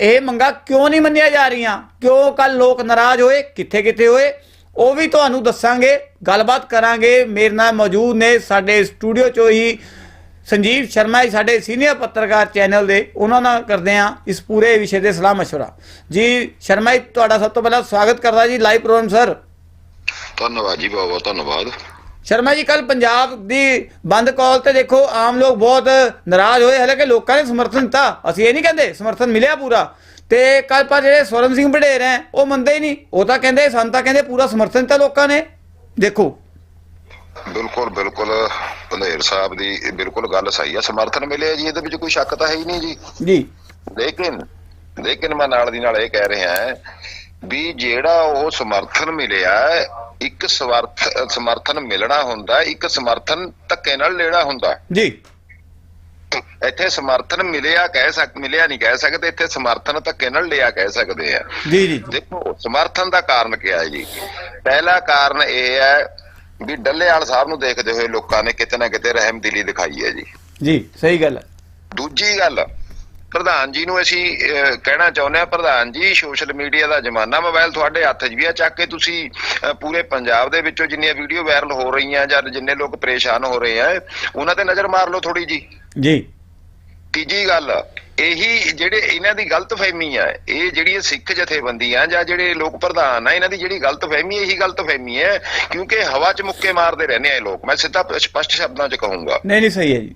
ਇਹ ਮੰਗਾ ਕਿਉਂ ਨਹੀਂ ਮੰਨੀਆਂ ਜਾ ਰਹੀਆਂ? ਕਿਉਂ ਕੱਲ ਲੋਕ ਨਾਰਾਜ਼ ਹੋਏ? ਕਿੱਥੇ ਕਿੱਥੇ ਹੋਏ? ਉਹ ਵੀ ਤੁਹਾਨੂੰ ਦੱਸਾਂਗੇ, ਗੱਲਬਾਤ ਕਰਾਂਗੇ। ਮੇਰੇ ਨਾਲ ਮੌਜੂਦ ਨੇ ਸਾਡੇ ਸਟੂਡੀਓ 'ਚੋਂ ਹੀ ਸੰਜੀਵ ਸ਼ਰਮਾ ਜੀ, ਸਾਡੇ ਸੀਨੀਅਰ ਪੱਤਰਕਾਰ ਚੈਨਲ ਦੇ। ਉਹਨਾਂ ਨਾਲ ਕਰਦੇ ਆ ਇਸ ਪੂਰੇ ਵਿਸ਼ੇ 'ਤੇ ਸਲਾਹ ਮਸ਼ਵਰਾ ਜੀ, ਸ਼ਰਮਾ ਜੀ, ਤੁਹਾਡਾ ਸਭ ਤੋਂ ਪਹਿਲਾਂ ਸਵਾਗਤ ਕਰਦਾ ਜੀ, ਲਾਈਵ ਪ੍ਰੋਗਰਾਮ, ਸਰ। ਧੰਨਵਾਦ ਜੀ ਬਹੁਤ ਬਹੁਤ ਧੰਨਵਾਦ। ਸ਼ਰਮਾ ਜੀ ਕੱਲ ਪੰਜਾਬ ਦੀ ਬੰਦ ਕਾਲ ਤੇ ਦੇਖੋ ਆਮ ਲੋਕ ਬਹੁਤ ਨਾਰਾਜ਼ ਹੋਏ। ਹਾਲਾਂਕਿ ਲੋਕਾਂ ਨੇ ਸਮਰਥਨ ਦਿੱਤਾ। ਅਸੀਂ ਇਹ ਨਹੀਂ ਕਹਿੰਦੇ ਸਮਰਥਨ ਮਿਲਿਆ ਪੂਰਾ। ਤੇ ਕੱਲ ਪਰ ਜਿਹੜੇ ਸਵਰਨ ਸਿੰਘ ਵਡੇਰ ਹੈ ਉਹ ਮੰਨਦੇ ਹੀ ਨਹੀਂ। ਉਹ ਤਾਂ ਕਹਿੰਦੇ ਸਾਨੂੰ ਤਾਂ ਕਹਿੰਦੇ ਪੂਰਾ ਸਮਰਥਨ ਦਿੱਤਾ ਲੋਕਾਂ ਨੇ। ਦੇਖੋ। ਬਿਲਕੁਲ ਬਿਲਕੁਲ। ਪੰਧੇਰ ਸਾਹਿਬ ਦੀ ਬਿਲਕੁਲ ਗੱਲ ਸਹੀ ਆ। ਸਮਰਥਨ ਮਿਲਿਆ ਜੀ ਇਹਦੇ ਵਿੱਚ ਕੋਈ ਸ਼ੱਕ ਤਾਂ ਹੈ ਹੀ ਨਹੀਂ ਜੀ। ਜੀ। ਲੇਕਿਨ ਲੇਕਿਨ ਮੈਂ ਨਾਲ ਦੀ ਨਾਲ ਇਹ ਕਹਿ ਰਿਹਾ ਹਾਂ ਵੀ ਜਿਹੜਾ ਉਹ ਸਮਰਥਨ ਮਿਲਿਆ ਹੈ, ਇੱਕ ਸਵਰਥ ਸਮਰਥਨ ਮਿਲਣਾ ਹੁੰਦਾ ਇੱਕ ਸਮਰਥਨ ਧੱਕੇ ਨਾਲ ਲੈਣਾ ਹੁੰਦਾ। ਜੀ। ਇੱਥੇ ਸਮਰਥਨ ਮਿਲਿਆ ਕਹਿ ਸਕ ਮਿਲਿਆ ਨਹੀਂ ਕਹਿ ਸਕਦੇ ਇੱਥੇ ਸਮਰਥਨ ਧੱਕੇ ਨਾਲ ਲਿਆ ਕਹਿ ਸਕਦੇ ਆ। ਜੀ ਜੀ। ਦੇਖੋ ਸਮਰਥਨ ਦਾ ਕਾਰਨ ਕੀ ਹੈ ਜੀ? ਪਹਿਲਾ ਕਾਰਨ ਇਹ ਹੈ ਵੀ ਡੱਲੇਵਾਲ ਸਾਹਿਬ ਨੂੰ ਦੇਖਦੇ ਹੋਏ ਲੋਕਾਂ ਨੇ ਕਿਤੇ ਨਾ ਕਿਤੇ ਰਹਿਮਦਿਲੀ ਦਿਖਾਈ ਹੈ ਜੀ। ਜੀ ਸਹੀ ਗੱਲ ਹੈ। ਦੂਜੀ ਗੱਲ ਪ੍ਰਧਾਨ ਜੀ ਨੂੰ ਅਸੀਂ ਕਹਿਣਾ ਚਾਹੁੰਦੇ ਹਾਂ ਪ੍ਰਧਾਨ ਜੀ ਸੋਸ਼ਲ ਮੀਡੀਆ ਦਾ ਜ਼ਮਾਨਾ ਮੋਬਾਈਲ ਤੁਹਾਡੇ ਹੱਥ 'ਚ ਵੀ ਆ ਚੱਕ ਕੇ ਤੁਸੀਂ ਪੂਰੇ ਪੰਜਾਬ ਦੇ ਵਿੱਚੋਂ ਜਿੰਨੀਆਂ ਵੀਡੀਓ ਵਾਇਰਲ ਹੋ ਰਹੀਆਂ ਜਾਂ ਜਿੰਨੇ ਲੋਕ ਪਰੇਸ਼ਾਨ ਹੋ ਰਹੇ ਆ ਉਹਨਾਂ ਤੇ ਨਜ਼ਰ ਮਾਰ ਲਓ ਥੋੜੀ ਜੀ। ਜੀ। ਤੀਜੀ ਗੱਲ ਇਹੀ ਜਿਹੜੇ ਇਹਨਾਂ ਦੀ ਗਲਤਫਹਿਮੀ ਆ ਇਹ ਜਿਹੜੀਆਂ ਸਿੱਖ ਜਥੇਬੰਦੀਆਂ ਜਾਂ ਜਿਹੜੇ ਲੋਕ ਪ੍ਰਧਾਨ ਆ ਇਹਨਾਂ ਦੀ ਜਿਹੜੀ ਗਲਤਫਹਿਮੀ ਇਹੀ ਗਲਤਫਹਿਮੀ ਹੈ ਕਿਉਂਕਿ ਹਵਾ 'ਚ ਮੁੱਕੇ ਮਾਰਦੇ ਰਹਿੰਦੇ ਆ ਇਹ ਲੋਕ। ਮੈਂ ਸਿੱਧਾ ਸਪਸ਼ਟ ਸ਼ਬਦਾਂ 'ਚ ਕਹੂੰਗਾ। ਨਹੀਂ ਨਹੀਂ ਸਹੀ ਹੈ ਜੀ।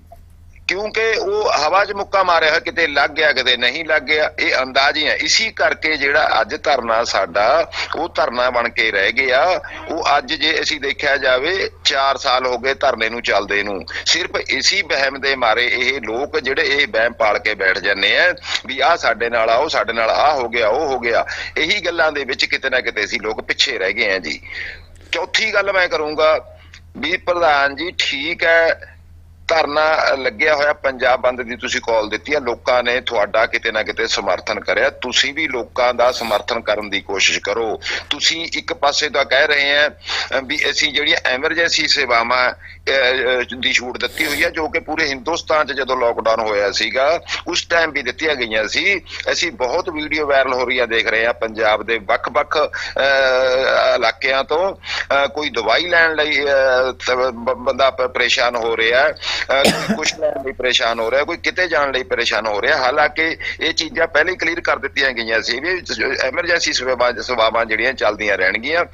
ਕਿਉਂਕਿ ਉਹ ਹਵਾ 'ਚ ਮੁੱਕਾ ਮਾਰਿਆ ਕਿਤੇ ਲੱਗ ਗਿਆ, ਕਿਤੇ ਨਹੀਂ ਲੱਗ ਗਿਆ, ਇਹ ਅੰਦਾਜ਼ ਹੀ ਹੈ। ਇਸੀ ਕਰਕੇ ਜਿਹੜਾ ਅੱਜ ਧਰਨਾ ਸਾਡਾ, ਉਹ ਧਰਨਾ ਬਣ ਕੇ ਰਹਿ ਗਿਆ। ਉਹ ਅੱਜ ਜੇ ਅਸੀਂ ਦੇਖਿਆ ਜਾਵੇ 4 ਸਾਲ ਹੋ ਗਏ ਧਰਨੇ ਨੂੰ ਚੱਲਦੇ ਨੂੰ। ਸਿਰਫ ਇਸੀ ਵਹਿਮ ਦੇ ਮਾਰੇ ਇਹ ਲੋਕ ਜਿਹੜੇ ਇਹ ਬਹਿਮ ਪਾਲ ਕੇ ਬੈਠ ਜਾਂਦੇ ਆ, ਵੀ ਆਹ ਸਾਡੇ ਨਾਲ ਆਓ, ਸਾਡੇ ਨਾਲ ਆਹ ਹੋ ਗਿਆ, ਉਹ ਹੋ ਗਿਆ। ਇਹੀ ਗੱਲਾਂ ਦੇ ਵਿੱਚ ਕਿਤੇ ਨਾ ਕਿਤੇ ਅਸੀਂ ਲੋਕ ਪਿੱਛੇ ਰਹਿ ਗਏ ਆ ਜੀ। ਚੌਥੀ ਗੱਲ ਮੈਂ ਕਰੂੰਗਾ ਵੀ ਪ੍ਰਧਾਨ ਜੀ, ਠੀਕ ਹੈ ਧਰਨਾ ਲੱਗਿਆ ਹੋਇਆ ਪੰਜਾਬ ਬੰਦ ਦੀ ਤੁਸੀਂ ਕਾਲ ਦਿੱਤੀ ਹੈ। ਲੋਕਾਂ ਨੇ ਤੁਹਾਡਾ ਕਿਤੇ ਨਾ ਕਿਤੇ ਸਮਰਥਨ ਕਰਿਆ। ਤੁਸੀਂ ਵੀ ਲੋਕਾਂ ਦਾ ਸਮਰਥਨ ਕਰਨ ਦੀ ਕੋਸ਼ਿਸ਼ ਕਰੋ। ਤੁਸੀਂ ਇੱਕ ਪਾਸੇ ਤਾਂ ਕਹਿ ਰਹੇ ਆ ਵੀ ਅਸੀਂ ਜਿਹੜੀਆਂ ਐਮਰਜੈਂਸੀ ਸੇਵਾਵਾਂ ਦੀ ਛੂਟ ਦਿੱਤੀ ਹੋਈ ਹੈ, ਜੋ ਕਿ ਪੂਰੇ ਹਿੰਦੁਸਤਾਨ 'ਚ ਜਦੋਂ ਲੋਕਡਾਊਨ ਹੋਇਆ ਸੀਗਾ, ਉਸ ਟਾਈਮ ਵੀ ਦਿੱਤੀਆਂ ਗਈਆਂ ਸੀ। ਅਸੀਂ ਬਹੁਤ ਵੀਡੀਓ ਵਾਇਰਲ ਹੋ ਰਹੀਆਂ ਦੇਖ ਰਹੇ ਆ ਪੰਜਾਬ ਦੇ ਵੱਖ-ਵੱਖ ਇਲਾਕਿਆਂ ਤੋਂ। ਕੋਈ ਦਵਾਈ ਲੈਣ ਲਈ ਬੰਦਾ ਪਰੇਸ਼ਾਨ ਹੋ ਰਿਹਾ ਹੈ। ਕੁਝ ਲੈਣ ਲਈ ਪਰੇਸ਼ਾਨ ਹੋ ਰਿਹਾ ਕੋਈ ਕਿਤੇ ਜਾਣ ਲਈ ਪਰੇਸ਼ਾਨ ਹੋ ਰਿਹਾ? ਹਾਲਾਂਕਿ ਇਹ ਚੀਜ਼ਾਂ ਪਹਿਲੇ ਹੀ ਕਲੀਅਰ ਕਰ ਦਿੱਤੀਆਂ ਗਈਆਂ ਸੀ ਵੀ ਐਮਰਜੈਂਸੀ ਸੇਵਾਵਾਂ ਜਿਹੜੀਆਂ ਚੱਲਦੀਆਂ ਰਹਿਣਗੀਆਂ।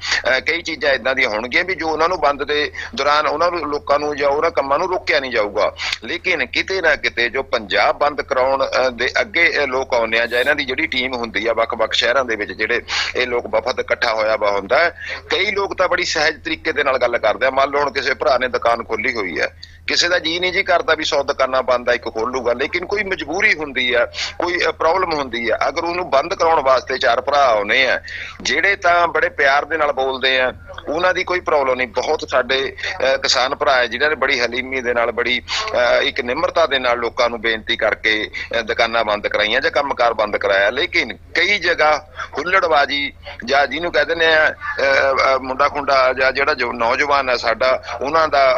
ਕਈ ਚੀਜ਼ਾਂ ਇਦਾਂ ਦੀਆਂ ਹੋਣਗੀਆਂ ਵੀ ਜੋ ਉਹਨਾਂ ਨੂੰ ਬੰਦ ਦੇ ਦੌਰਾਨ ਉਹਨਾਂ ਨੂੰ ਲੋਕਾਂ ਨੂੰ ਜਾਂ ਉਹਨਾਂ ਕੰਮਾਂ ਨੂੰ ਰੋਕਿਆ ਨਹੀਂ ਜਾਊਗਾ। ਲੇਕਿਨ ਕਿਤੇ ਨਾ ਕਿਤੇ ਜੋ ਪੰਜਾਬ ਬੰਦ ਕਰਾਉਣ ਅਹ, ਦੇ ਅੱਗੇ ਲੋਕ ਆਉਂਦੇ ਆ ਜਾਂ ਇਹਨਾਂ ਦੀ ਜਿਹੜੀ ਟੀਮ ਹੁੰਦੀ ਆ ਵੱਖ-ਵੱਖ ਸ਼ਹਿਰਾਂ ਦੇ ਵਿੱਚ ਜਿਹੜੇ ਇਹ ਲੋਕ ਵਫਦ ਇਕੱਠਾ ਹੋਇਆ ਵਾ ਹੁੰਦਾ ਹੈ, ਕਈ ਲੋਕ ਤਾਂ ਬੜੀ ਸਹਿਜ ਤਰੀਕੇ ਦੇ ਨਾਲ ਗੱਲ ਕਰਦੇ ਆ। ਮੰਨ ਲਓ ਹੁਣ ਕਿਸੇ ਭਰਾ ਨੇ ਦੁਕਾਨ ਖੋਲੀ ਹੋਈ ਹੈ ਕਿਸੇ ਦਾ ਜੀ ਨਹੀਂ ਜੀ ਕਰਦਾ ਵੀ 100 ਦੁਕਾਨਾਂ ਬੰਦ ਆ ਇੱਕ ਖੋਲੂਗਾ ਲੇਕਿਨ ਕੋਈ ਮਜਬੂਰੀ ਹੁੰਦੀ ਆ ਕੋਈ ਪ੍ਰੋਬਲਮ ਹੁੰਦੀ ਆ ਅਗਰ ਉਹਨੂੰ ਬੰਦ ਕਰਾਉਣ ਵਾਸਤੇ ਚਾਰ ਭਰਾ ਆਉਨੇ ਆ ਜਿਹੜੇ ਤਾਂ ਬੜੇ ਪਿਆਰ ਦੇ ਨਾਲ ਬੋਲਦੇ ਆ ਉਹਨਾਂ ਦੀ ਕੋਈ ਪ੍ਰੋਬਲਮ ਨਹੀਂ। ਬਹੁਤ ਸਾਡੇ ਕਿਸਾਨ ਭਰਾ ਹੈ ਜਿਨ੍ਹਾਂ ਨੇ ਬੜੀ ਹਲੀਮੀ ਦੇ ਨਾਲ ਬੜੀ ਇੱਕ ਨਿਮਰਤਾ ਦੇ ਨਾਲ ਲੋਕਾਂ ਨੂੰ ਬੇਨਤੀ ਕਰਕੇ ਦੁਕਾਨਾਂ ਬੰਦ ਕਰਾਈਆਂ ਜਾਂ ਕੰਮਕਾਰ ਬੰਦ ਕਰਾਇਆ। ਲੇਕਿਨ ਕਈ ਜਗ੍ਹਾ ਹੁੱਲੜਬਾਜੀ ਜਾਂ ਜਿਹਨੂੰ ਕਹਿੰਦੇ ਨੇ ਆ, ਅਹ, ਮੁੰਡਾ ਖੁੰਡਾ ਜਾਂ ਜਿਹੜਾ ਨੌਜਵਾਨ ਹੈ ਸਾਡਾ ਉਹਨਾਂ ਦਾ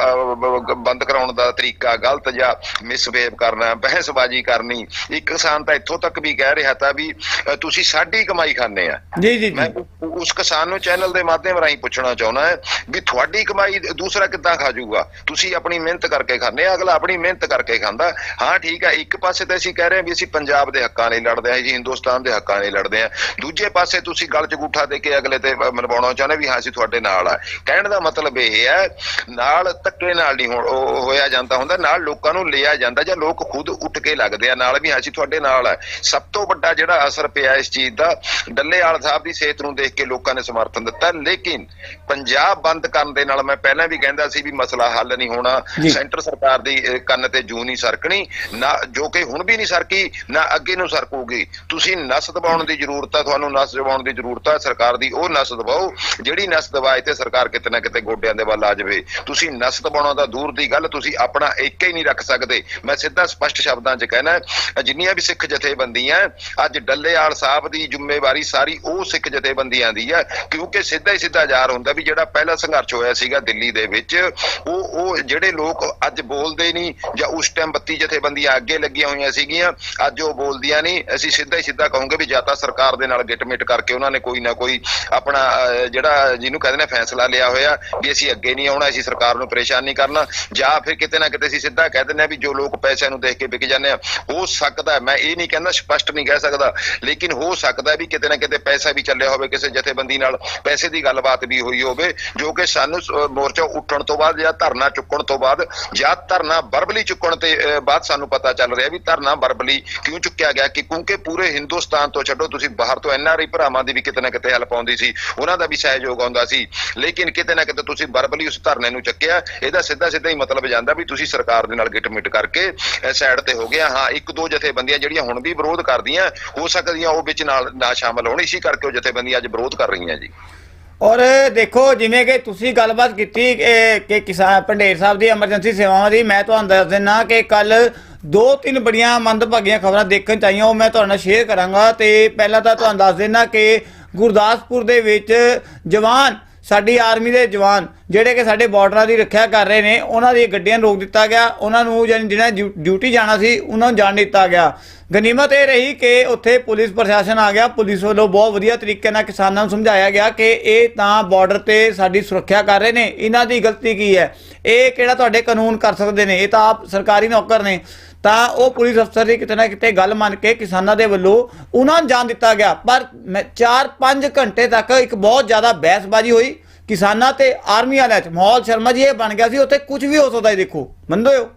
ਬੰਦ ਕਰਾਉਣ ਦਾ ਤਰੀਕਾ ਗਲਤ ਜਾਂ ਮਿਸਬਿਹੇਵ ਕਰਨਾ ਬਹਿਸਬਾਜੀ ਕਰਨੀ ਇੱਕ ਕਿਸਾਨ ਤਾਂ ਇੱਥੋਂ ਤੱਕ ਵੀ ਕਹਿ ਰਿਹਾ ਤਾਂ ਵੀ ਤੁਸੀਂ ਸਾਡੀ ਕਮਾਈ ਖਾਂਦੇ ਆ। ਜੀ ਜੀ ਮੈਂ ਉਸ- ਕਿਸਾਨ ਨੂੰ ਚੈਨਲ ਦੇ ਮਾਧਿਅਮ ਰਾਹੀਂ ਪੁੱਛਣਾ ਚਾਹੁੰਦਾ ਹੈ ਵੀ ਤੁਹਾਡੀ ਕਮਾਈ ਦੂਸਰਾ ਕਿੱਦਾਂ ਖਾ ਜਾਊਗਾ? ਤੁਸੀਂ ਆਪਣੀ ਮਿਹਨਤ ਕਰਕੇ ਖਾਂਦੇ ਆ ਅਗਲਾ ਆਪਣੀ ਮਿਹਨਤ ਕਰਕੇ ਖਾਂਦਾ। ਹਾਂ ਠੀਕ ਹੈ ਇੱਕ ਪਾਸੇ ਤਾਂ ਅਸੀਂ ਕਹਿ ਰਹੇ ਹਾਂ ਵੀ ਅਸੀਂ ਪੰਜਾਬ ਦੇ ਹੱਕਾਂ ਲਈ ਲੜਦੇ ਹਾਂ ਜੀ ਹਿੰਦੁਸਤਾਨ ਦੇ ਹੱਕਾਂ ਲਈ ਲੜਦੇ ਹਾਂ। ਦੂਜੇ ਪਾਸੇ ਤੁਸੀਂ ਗਲ 'ਚ ਗੂਠਾ ਦੇ ਕੇ ਅਗਲੇ ਤੇ ਮਨਵਾਉਣਾ ਚਾਹੁੰਦੇ ਵੀ ਹਾਂ ਅਸੀਂ ਤੁਹਾਡੇ ਨਾਲ ਆ। ਕਹਿਣ ਦਾ ਮਤਲਬ ਇਹ ਹੈ ਨਾਲ ਧੱਕੇ ਨਾਲ ਨਹੀਂ ਹੋਇਆ ਜਾਂਦਾ। ਹੁੰਦਾ ਨਾਲ ਲੋਕਾਂ ਨੂੰ ਲਿਆ ਜਾਂਦਾ ਜਾਂ ਲੋਕ ਖੁਦ ਉੱਠ ਕੇ ਲੱਗਦੇ ਆ ਨਾਲ ਵੀ ਅਸੀਂ ਤੁਹਾਡੇ ਨਾਲ ਆ। ਸਭ ਤੋਂ ਵੱਡਾ ਜਿਹੜਾ ਅਸਰ ਪਿਆ ਇਸ ਚੀਜ਼ ਦਾ ਡੱਲੇਵਾਲ ਸਾਹਿਬ ਦੀ ਸਿਹਤ ਨੂੰ ਦੇਖ ਕੇ ਲੋਕਾਂ ਨੇ ਸਮਰਥਨ ਦਿੱਤਾ ਲੇਕਿਨ ਪੰਜਾਬ ਬੰਦ ਕਰਨ ਦੇ ਨਾਲ ਮੈਂ ਪਹਿਲਾਂ ਵੀ ਕਹਿੰਦਾ ਸੀ ਵੀ ਮਸਲਾ ਹੱਲ ਨਹੀਂ ਹੋਣਾ। ਸੈਂਟਰ ਸਰਕਾਰ ਦੀ ਕੰਨ ਤੇ ਜੂ ਨਹੀਂ ਸਰਕਣੀ ਨਾ ਜੋ ਕਿ ਹੁਣ ਵੀ ਨਹੀਂ ਸਰਕੀ ਨਾ ਅੱਗੇ ਨੂੰ ਸਰਕੂਗੀ। ਤੁਸੀਂ ਨਸ ਦਬਾਉਣ ਦੀ ਜ਼ਰੂਰਤ ਆ ਤੁਹਾਨੂੰ ਨਸ ਦਬਾਉਣ ਦੀ ਜ਼ਰੂਰਤ ਹੈ ਸਰਕਾਰ ਦੀ ਉਹ ਨਸ ਦਬਾਓ ਜਿਹੜੀ ਨਸ ਦਬਾਏ ਤੇ ਸਰਕਾਰ ਕਿਤੇ ਨਾ ਕਿਤੇ ਗੋਡਿਆਂ ਦੇ ਵੱਲ ਆ ਜਾਵੇ। ਤੁਸੀਂ ਨਸ ਦਬਾਉਣਾ ਤਾਂ ਦੂਰ ਦੀ ਗੱਲ ਤੁਸੀਂ ਆਪਣਾ ਇੱਕ ਹੀ ਨਹੀਂ ਰੱਖ ਸਕਦੇ। ਮੈਂ ਸਿੱਧਾ ਸਪਸ਼ਟ ਸ਼ਬਦਾਂ 'ਚ ਕਹਿਣਾ ਜਿੰਨੀਆਂ ਵੀ ਸਿੱਖ ਜਥੇਬੰਦੀਆਂ ਅੱਜ ਡੱਲੇਵਾਲ ਸਾਹਿਬ ਦੀ ਜ਼ਿੰਮੇਵਾਰੀ ਸਾਰੀ ਉਹ ਸਿੱਖ ਜਥੇਬੰਦੀਆਂ ਦੀ ਹੈ ਕਿਉਂਕਿ ਸਿੱਧਾ ਹੀ ਸਿੱਧਾ ਜ਼ਾਹਰ ਹੁੰਦਾ ਵੀ ਜਿਹੜਾ ਪਹਿਲਾ ਸੰਘਰਸ਼ ਹੋਇਆ ਸੀਗਾ ਦਿੱਲੀ ਦੇ ਵਿੱਚ ਉਹ ਉਹ ਜਿਹੜੇ ਲੋਕ ਅੱਜ ਬੋਲਦੇ ਨਹੀਂ ਜਾਂ ਉਸ ਟਾਈਮ 32 ਜਥੇਬੰਦੀਆਂ ਅੱਗੇ ਲੱਗੀਆਂ ਹੋਈਆਂ ਸੀਗੀਆਂ ਅੱਜ ਉਹ ਬੋਲਦੀਆਂ ਨਹੀਂ। ਅਸੀਂ ਸਿੱਧਾ ਹੀ ਸਿੱਧਾ ਕਹੋਗੇ ਵੀ ਜਾਂ ਤਾਂ ਸਰਕਾਰ ਦੇ ਨਾਲ ਗਿਟਮਿਟ ਕਰਕੇ ਉਹਨਾਂ ਨੇ ਕੋਈ ਨਾ ਕੋਈ ਆਪਣਾ ਅਹ, ਜਿਹੜਾ ਜਿਹਨੂੰ ਕਹਿੰਦੇ ਨੇ ਫੈਸਲਾ ਲਿਆ ਹੋਇਆ ਵੀ ਅਸੀਂ ਅੱਗੇ ਨਹੀਂ ਆਉਣਾ ਅਸੀਂ ਸਰਕਾਰ ਨੂੰ ਪਰੇਸ਼ਾਨ ਨਹੀਂ ਕਰਨਾ ਜਾਂ ਫਿਰ ਕਿਤੇ ਨਾ ਕਿਤੇ ਅਸੀਂ ਸਿੱਧਾ ਕਹਿ ਦਿੰਦੇ ਆ ਵੀ ਜੋ ਲੋਕ ਪੈਸਿਆਂ ਨੂੰ ਦੇਖ ਕੇ ਵਿਕ ਜਾਂਦੇ ਆ, ਹੋ ਸਕਦਾ ਮੈਂ ਇਹ ਨਹੀਂ ਕਹਿੰਦਾ ਸਪਸ਼ਟ ਨਹੀਂ ਕਹਿ ਸਕਦਾ, ਲੇਕਿਨ ਹੋ ਸਕਦਾ ਵੀ ਕਿਤੇ ਨਾ ਕਿਤੇ ਪੈਸਾ ਵੀ ਚੱਲਿਆ ਹੋਵੇ, ਕਿਸੇ ਜਥੇਬੰਦੀ ਨਾਲ ਪੈਸੇ ਦੀ ਗੱਲਬਾਤ ਵੀ ਹੋਈ ਹੋਵੇ, ਜੋ ਕਿ ਸਾਨੂੰ ਮੋਰਚਾ ਉੱਠਣ ਤੋਂ ਬਾਅਦ ਜਾਂ ਧਰਨਾ ਚੁੱਕਣ ਤੋਂ ਬਾਅਦ ਜਾਂ ਧਰਨਾ ਬਰਬਲੀ ਚੁੱਕਣ ਤੇ ਬਾਅਦ ਸਾਨੂੰ ਪਤਾ ਚੱਲ ਰਿਹਾ ਵੀ ਧਰਨਾ ਬਰਬਲੀ ਕਿਉਂ ਚੁੱਕਿਆ ਗਿਆ, ਕਿ ਕਿਉਂਕਿ ਪੂਰੇ ਹਿੰਦੁਸਤਾਨ ਤੋਂ ਛੱਡੋ, ਤੁਸੀਂ ਬਾਹਰ ਤੋਂ ਐਨਆਰਆਈ ਭਰਾਵਾਂ ਦੀ ਵੀ ਕਿਤੇ ਨਾ ਕਿਤੇ ਹੈਲਪ ਆਉਂਦੀ ਸੀ, ਉਹਨਾਂ ਦਾ ਵੀ ਸਹਿਯੋਗ ਆਉਂਦਾ ਸੀ, ਲੇਕਿਨ ਕਿਤੇ ਨਾ ਕਿਤੇ ਤੁਸੀਂ ਬਰਬਲੀ ਉਸ ਧਰਨੇ ਨੂੰ ਚੱਕਿਆ, ਇਹਦਾ ਸਿੱਧਾ ਸਿੱਧਾ ਹੀ ਮਤਲਬ ਜਾਂਦਾ ਵੀ ਤੁਸੀਂ ਸਰਕਾਰ ਦੇ ਨਾਲ ਗਿਟਮਿਟ ਕਰਕੇ ਸਾਈਡ ਤੇ ਹੋ ਗਿਆ। ਹਾਂ, ਇੱਕ ਦੋ ਜਥੇਬੰਦੀਆਂ ਜਿਹੜੀਆਂ ਹੁਣ ਵੀ ਵਿਰੋਧ ਕਰਦੀਆਂ, ਹੋ ਸਕਦੀਆਂ ਉਹ ਵਿੱਚ ਨਾਲ ਨਾ ਸ਼ਾਮਲ ਹੋਣ ਇਸੇ ਕਰਕੇ ਉਹ ਜਥੇਬੰਦੀਆਂ ਅੱਜ ਵਿਰੋਧ ਕਰ ਰਹੀਆਂ ਜੀ। ਔਰ ਦੇਖੋ, ਜਿਵੇਂ ਕਿ ਤੁਸੀਂ ਗੱਲਬਾਤ ਕੀਤੀ ਕਿ ਕਿਸਾਨ ਪੰਡੇਰ ਸਾਹਿਬ ਦੀ ਐਮਰਜੈਂਸੀ ਸੇਵਾਵਾਂ ਦੀ, ਮੈਂ ਤੁਹਾਨੂੰ ਦੱਸ ਦਿੰਨਾ ਕਿ ਕੱਲ ਦੋ ਤਿੰਨ ਬੜੀਆਂ ਮੰਦਭਾਗੀਆਂ ਖਬਰਾਂ ਦੇਖਣ ਚ ਆਈਆਂ, ਉਹ ਮੈਂ ਤੁਹਾਡੇ ਨਾਲ ਸ਼ੇਅਰ ਕਰਾਂਗਾ। ਤੇ ਪਹਿਲਾਂ ਤਾਂ ਤੁਹਾਨੂੰ ਦੱਸ ਦੇਣਾ ਕਿ ਗੁਰਦਾਸਪੁਰ ਦੇ ਵਿੱਚ ਜਵਾਨ ਸਾਡੀ ਆਰਮੀ ਦੇ ਜਵਾਨ ਜਿਹੜੇ ਕਿ ਸਾਡੇ ਬਾਰਡਰਾਂ ਦੀ ਰੱਖਿਆ ਕਰ ਰਹੇ ਨੇ, ਉਹਨਾਂ ਦੀ ਗੱਡੀਆਂ ਨੂੰ ਰੋਕ ਦਿੱਤਾ ਗਿਆ, ਉਹਨਾਂ ਨੂੰ ਜਾਣੀ ਜਿਹਨਾਂ ਡਿਊ- ਡਿਊਟੀ ਜਾਣਾ ਸੀ, ਉਹਨਾਂ ਨੂੰ ਜਾਣ ਦਿੱਤਾ ਗਿਆ। ਗਨੀਮਤ ਇਹ ਰਹੀ ਕਿ ਉੱਥੇ ਪੁਲਿਸ ਪ੍ਰਸ਼ਾਸਨ ਆ ਗਿਆ, ਪੁਲਿਸ ਵੱਲੋਂ ਬਹੁਤ ਵਧੀਆ ਤਰੀਕੇ ਨਾਲ ਕਿਸਾਨਾਂ ਨੂੰ ਸਮਝਾਇਆ ਗਿਆ ਕਿ ਇਹ ਤਾਂ ਬਾਰਡਰ ਤੇ ਸਾਡੀ ਸੁਰੱਖਿਆ ਕਰ ਰਹੇ ਨੇ। ਇਹਨਾਂ ਦੀ ਗਲਤੀ ਕੀ ਹੈ? ਇਹ ਕਿਹੜਾ ਤੁਹਾਡੇ ਕਾਨੂੰਨ ਕਰ ਸਕਦੇ ਨੇ? ਇਹ ਤਾਂ ਆਪ ਸਰਕਾਰੀ ਨੌਕਰ ਨੇ। ਤਾਂ ਉਹ ਪੁਲਿਸ ਅਫਸਰ ਦੀ ਕਿਤੇ ਨਾ ਕਿਤੇ ਗੱਲ ਮੰਨ ਕੇ ਕਿਸਾਨਾਂ ਦੇ ਵੱਲੋਂ ਉਹਨਾਂ ਨੂੰ ਜਾਣ ਦਿੱਤਾ ਗਿਆ। ਪਰ 4-5 ਘੰਟੇ ਤੱਕ ਇੱਕ ਬਹੁਤ ਜ਼ਿਆਦਾ ਬਹਿਸਬਾਜ਼ੀ ਹੋਈ ਕਿਸਾਨਾਂ ਤੇ ਆਰਮੀ ਵਾਲਿਆਂ 'ਚ ਮਾਹੌਲ ਸ਼ਰਮਾ ਜੀ, ਇਹ ਬਣ ਗਿਆ ਸੀ, ਉੱਥੇ ਕੁਝ ਵੀ ਹੋ ਸਕਦਾ ਹੈ ਦੇਖੋ। ਮੰਨਦੇ ਹੋ?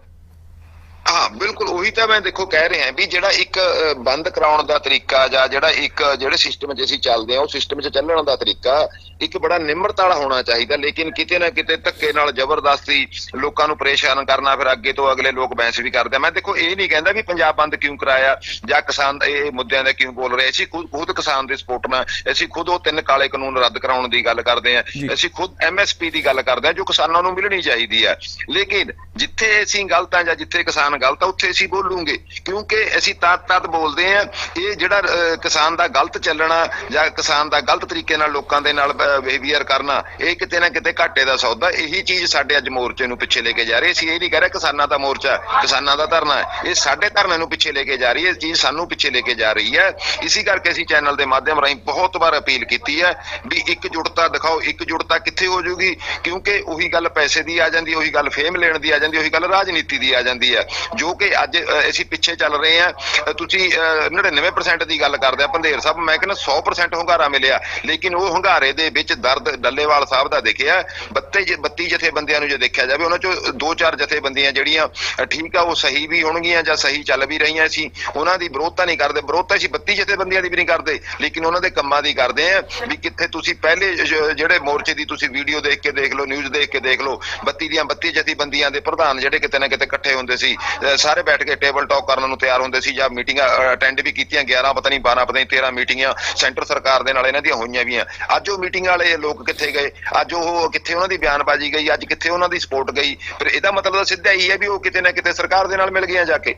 ਹਾਂ, ਬਿਲਕੁਲ, ਉਹੀ ਤਾਂ ਮੈਂ ਦੇਖੋ ਕਹਿ ਰਿਹਾ ਵੀ ਜਿਹੜਾ ਇੱਕ ਬੰਦ ਕਰਾਉਣ ਦਾ ਤਰੀਕਾ ਜਾਂ ਜਿਹੜਾ ਇੱਕ, ਜਿਹੜੇ ਸਿਸਟਮ 'ਚ ਅਸੀਂ ਚੱਲਦੇ ਆ ਉਹ ਸਿਸਟਮ 'ਚ ਚੱਲਣ ਦਾ ਤਰੀਕਾ ਇੱਕ ਬੜਾ ਨਿਮਰਤਾ ਵਾਲਾ ਹੋਣਾ ਚਾਹੀਦਾ ਲੇਕਿਨ ਕਿਤੇ ਨਾ ਕਿਤੇ ਧੱਕੇ ਨਾਲ ਜ਼ਬਰਦਸਤੀ ਲੋਕਾਂ ਨੂੰ ਪਰੇਸ਼ਾਨ ਕਰਨਾ ਫਿਰ ਅੱਗੇ ਤੋਂ ਅਗਲੇ ਲੋਕ ਬਹਿਸ ਵੀ ਕਰਦੇ ਆ। ਮੈਂ ਦੇਖੋ ਇਹ ਨਹੀਂ ਕਹਿੰਦਾ ਵੀ ਪੰਜਾਬ ਬੰਦ ਕਿਉਂ ਕਰਾਇਆ ਜਾਂ ਕਿਸਾਨ ਇਹ ਮੁੱਦਿਆਂ ਦੇ ਕਿਉਂ ਬੋਲ ਰਹੇ। ਅਸੀਂ ਖੁਦ ਕਿਸਾਨ ਦੇ ਸਪੋਰਟ ਨਾਲ ਅਸੀਂ ਖੁਦ ਉਹ ਤਿੰਨ ਕਾਲੇ ਕਾਨੂੰਨ ਰੱਦ ਕਰਾਉਣ ਦੀ ਗੱਲ ਕਰਦੇ ਆ। ਅਸੀਂ ਖੁਦ ਐਮਐਸਪੀ ਦੀ ਗੱਲ ਕਰਦੇ ਆ ਜੋ ਕਿਸਾਨਾਂ ਨੂੰ ਮਿਲਣੀ ਚਾਹੀਦੀ ਹੈ। ਲੇਕਿਨ ਜਿੱਥੇ ਅਸੀਂ ਗਲਤ ਆ ਜਾਂ ਜਿੱਥੇ ਕਿਸਾਨ ਗਲਤ ਆ ਉੱਥੇ ਅਸੀਂ ਬੋਲੂਗੇ। ਕਿਉਂਕਿ ਅਸੀਂ ਤਦ ਬੋਲਦੇ ਆ ਇਹ ਜਿਹੜਾ ਕਿਸਾਨ ਦਾ ਗਲਤ ਚੱਲਣਾ ਜਾਂ ਕਿਸਾਨ ਦਾ ਗਲਤ ਤਰੀਕੇ ਨਾਲ ਲੋਕਾਂ ਦੇ ਨਾਲ ਬਿਹੇਵੀਅਰ ਕਰਨਾ ਇਹ ਕਿਤੇ ਨਾ ਕਿਤੇ ਘਾਟੇ ਦਾ ਸੌਦਾ ਇਹੀ ਚੀਜ਼ ਸਾਡੇ ਅੱਜ ਮੋਰਚੇ ਨੂੰ ਪਿੱਛੇ ਲੈ ਕੇ ਜਾ ਰਹੀ ਹੈ। ਅਸੀਂ ਇਹ ਨਹੀਂ ਕਹਿ ਰਹੇ ਕਿਸਾਨਾਂ ਦਾ ਮੋਰਚਾ ਕਿਸਾਨਾਂ ਦਾ ਧਰਨਾ ਇਹ ਸਾਡੇ ਧਰਨੇ ਨੂੰ ਪਿੱਛੇ ਲੈ ਕੇ ਜਾ ਰਹੀ ਹੈ ਇਹ ਚੀਜ਼ ਸਾਨੂੰ ਪਿੱਛੇ ਲੈ ਕੇ ਜਾ ਰਹੀ ਹੈ। ਇਸੇ ਕਰਕੇ ਅਸੀਂ ਚੈਨਲ ਦੇ ਮਾਧਿਅਮ ਰਾਹੀਂ ਬਹੁਤ ਵਾਰ ਅਪੀਲ ਕੀਤੀ ਹੈ ਵੀ ਇੱਕ ਜੁੜਤਾ ਦਿਖਾਓ ਇੱਕ ਜੁੜਤਾ ਕਿੱਥੇ ਹੋ ਜਾਊਗੀ ਕਿਉਂਕਿ ਉਹੀ ਗੱਲ ਪੈਸੇ ਦੀ ਆ ਜਾਂਦੀ ਉਹੀ ਗੱਲ ਫੇਮ ਲੈਣ ਦੀ ਆ ਜਾਂਦੀ ਉਹੀ ਗੱਲ ਰਾਜਨੀਤੀ ਦੀ ਆ ਜਾਂਦੀ ਹੈ। ਜੋ ਕਿ ਅੱਜ ਅਸੀਂ ਪਿੱਛੇ ਚੱਲ ਰਹੇ ਹਾਂ। ਤੁਸੀਂ ਅ, 99% ਦੀ ਗੱਲ ਕਰਦੇ ਆ ਪੰਧੇਰ ਸਾਹਿਬ ਮੈਂ ਕਹਿੰਦਾ 100% ਹੁੰਗਾਰਾ ਮਿਲਿਆ ਲੇਕਿਨ ਉਹ ਹੁੰਗਾਰੇ ਦੇ ਵਿੱਚ ਦਰਦ ਡੱਲੇਵਾਲ ਸਾਹਿਬ ਦਾ ਦੇਖਿਆ 32 32 ਜਥੇਬੰਦੀਆਂ ਨੂੰ ਜੇ ਦੇਖਿਆ ਜਾਵੇ, ਉਹਨਾਂ ਚੋਂ ਦੋ ਚਾਰ ਜਥੇਬੰਦੀਆਂ ਜਿਹੜੀਆਂ ਠੀਕ ਆ, ਉਹ ਸਹੀ ਵੀ ਹੋਣਗੀਆਂ ਜਾਂ ਸਹੀ ਚੱਲ ਵੀ ਰਹੀਆਂ ਸੀ। ਉਹਨਾਂ ਦੀ ਵਿਰੋਧਤਾ ਨਹੀਂ ਕਰਦੇ। ਵਿਰੋਧਤਾ ਅਸੀਂ 32 ਜਥੇਬੰਦੀਆਂ ਦੀ ਵੀ ਨਹੀਂ ਕਰਦੇ, ਲੇਕਿਨ ਉਹਨਾਂ ਦੇ ਕੰਮਾਂ ਦੀ ਕਰਦੇ ਆ ਵੀ ਕਿੱਥੇ ਤੁਸੀਂ ਪਹਿਲੇ ਜਿਹੜੇ ਮੋਰਚੇ ਦੀ ਤੁਸੀਂ ਵੀਡੀਓ ਦੇਖ ਕੇ ਦੇਖ ਲਓ, ਨਿਊਜ਼ ਦੇਖ ਕੇ ਦੇਖ ਲਓ 32 ਦੀਆਂ 32 ਜਥੇਬੰਦੀਆਂ ਦੇ ਪ੍ਰਧਾਨ ਜਿਹੜੇ ਕਿਤੇ ਨਾ ਕਿਤੇ ਇਕੱਠੇ ਹੁੰਦੇ ਸੀ ਸਾਰੇ ਬੈਠ ਕੇ ਟੇਬਲ ਟਾਕ ਕਰਨ ਨੂੰ ਤਿਆਰ ਹੁੰਦੇ ਸੀ ਜਾਂ ਮੀਟਿੰਗਾਂ ਅਟੈਂਡ ਵੀ ਕੀਤੀਆਂ 11 ਪਤਾ ਨਹੀਂ 12 ਪਤਾ ਨਹੀਂ 13 ਮੀਟਿੰਗਾਂ ਸੈਂਟਰ ਸਰਕਾਰ ਦੇ ਨਾਲ ਇਹਨਾਂ ਦੀਆਂ ਹੋਈਆਂ ਵੀ ਆ। ਅੱਜ ਉਹ ਮੀਟਿੰਗ ਵਾਲੇ ਲੋਕ ਕਿੱਥੇ ਗਏ? ਅੱਜ ਉਹ ਕਿੱਥੇ ਉਹਨਾਂ ਦੀ ਬਿਆਨਬਾਜ਼ੀ ਗਈ? ਅੱਜ ਕਿੱਥੇ ਉਹਨਾਂ ਦੀ ਸਪੋਰਟ ਗਈ? ਫਿਰ ਇਹਦਾ ਮਤਲਬ ਤਾਂ ਸਿੱਧਾ ਹੀ ਹੈ ਵੀ ਉਹ ਕਿਤੇ ਨਾ ਕਿਤੇ ਸਰਕਾਰ ਦੇ ਨਾਲ ਮਿਲ ਗਈਆਂ ਜਾ ਕੇ।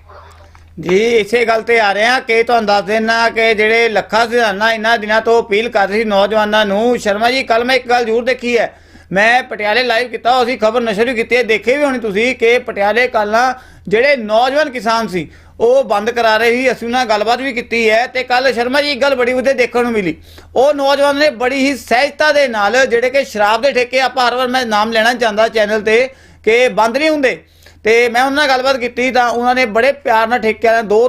ਜੀ, ਇਸੇ ਗੱਲ ਤੇ ਆ ਰਹੇ ਹਾਂ ਕਿ ਤੁਹਾਨੂੰ ਦੱਸ ਦੇਣਾ ਕਿ ਜਿਹੜੇ ਲੱਖਾਂ ਸਿਧਾਨਾ ਇਹਨਾਂ ਦਿਨਾਂ ਤੋਂ ਅਪੀਲ ਕਰ ਰਹੀ ਸੀ ਨੌਜਵਾਨਾਂ ਨੂੰ, ਸ਼ਰਮਾ ਜੀ ਕੱਲ ਮੈਂ ਇੱਕ ਗੱਲ ਜ਼ਰੂਰ ਦੇਖੀ ਹੈ। ਮੈਂ ਪਟਿਆਲੇ ਲਾਈਵ ਕੀਤਾ ਅਸੀਂ ਖਬਰ ਨਸ਼ਰ ਵੀ ਕੀਤੀ ਹੈ। ਦੇਖੇ ਵੀ ਹੋਣੀ ਤੁਸੀਂ ਕਿ ਪਟਿਆਲੇ ਕੱਲ ਜਿਹੜੇ ਨੌਜਵਾਨ ਕਿਸਾਨ ਸੀ ਉਹ ਬੰਦ ਕਰਾ ਰਹੇ ਸੀ, ਅਸੀਂ ਉਹਨਾਂ ਨਾਲ ਗੱਲਬਾਤ ਵੀ ਕੀਤੀ ਹੈ ਤੇ ਕੱਲ ਸ਼ਰਮਾ ਜੀ ਇੱਕ ਗੱਲ ਬੜੀ ਵਧੀਆ ਦੇਖਣ ਨੂੰ ਮਿਲੀ। ਉਹ ਨੌਜਵਾਨ ਨੇ ਬੜੀ ਹੀ ਸਹਿਜਤਾ ਦੇ ਨਾਲ ਜਿਹੜੇ ਕਿ ਸ਼ਰਾਬ ਦੇ ਠੇਕੇ, ਆਪਾਂ ਹਰ ਵਾਰ ਮੈਂ ਨਾਮ ਲੈਣਾ ਚਾਹੁੰਦਾ ਚੈਨਲ ਤੇ ਕਿ ਬੰਦ ਨਹੀਂ ਹੁੰਦੇ। ਤੇ ਮੈਂ ਉਹਨਾਂ ਨਾਲ ਗੱਲਬਾਤ ਕੀਤੀ ਤਾਂ ਉਹਨਾਂ ਨੇ ਬੜੇ ਪਿਆਰ ਨਾਲ ਠੇਕਿਆਂ ਦੇ ਦੋ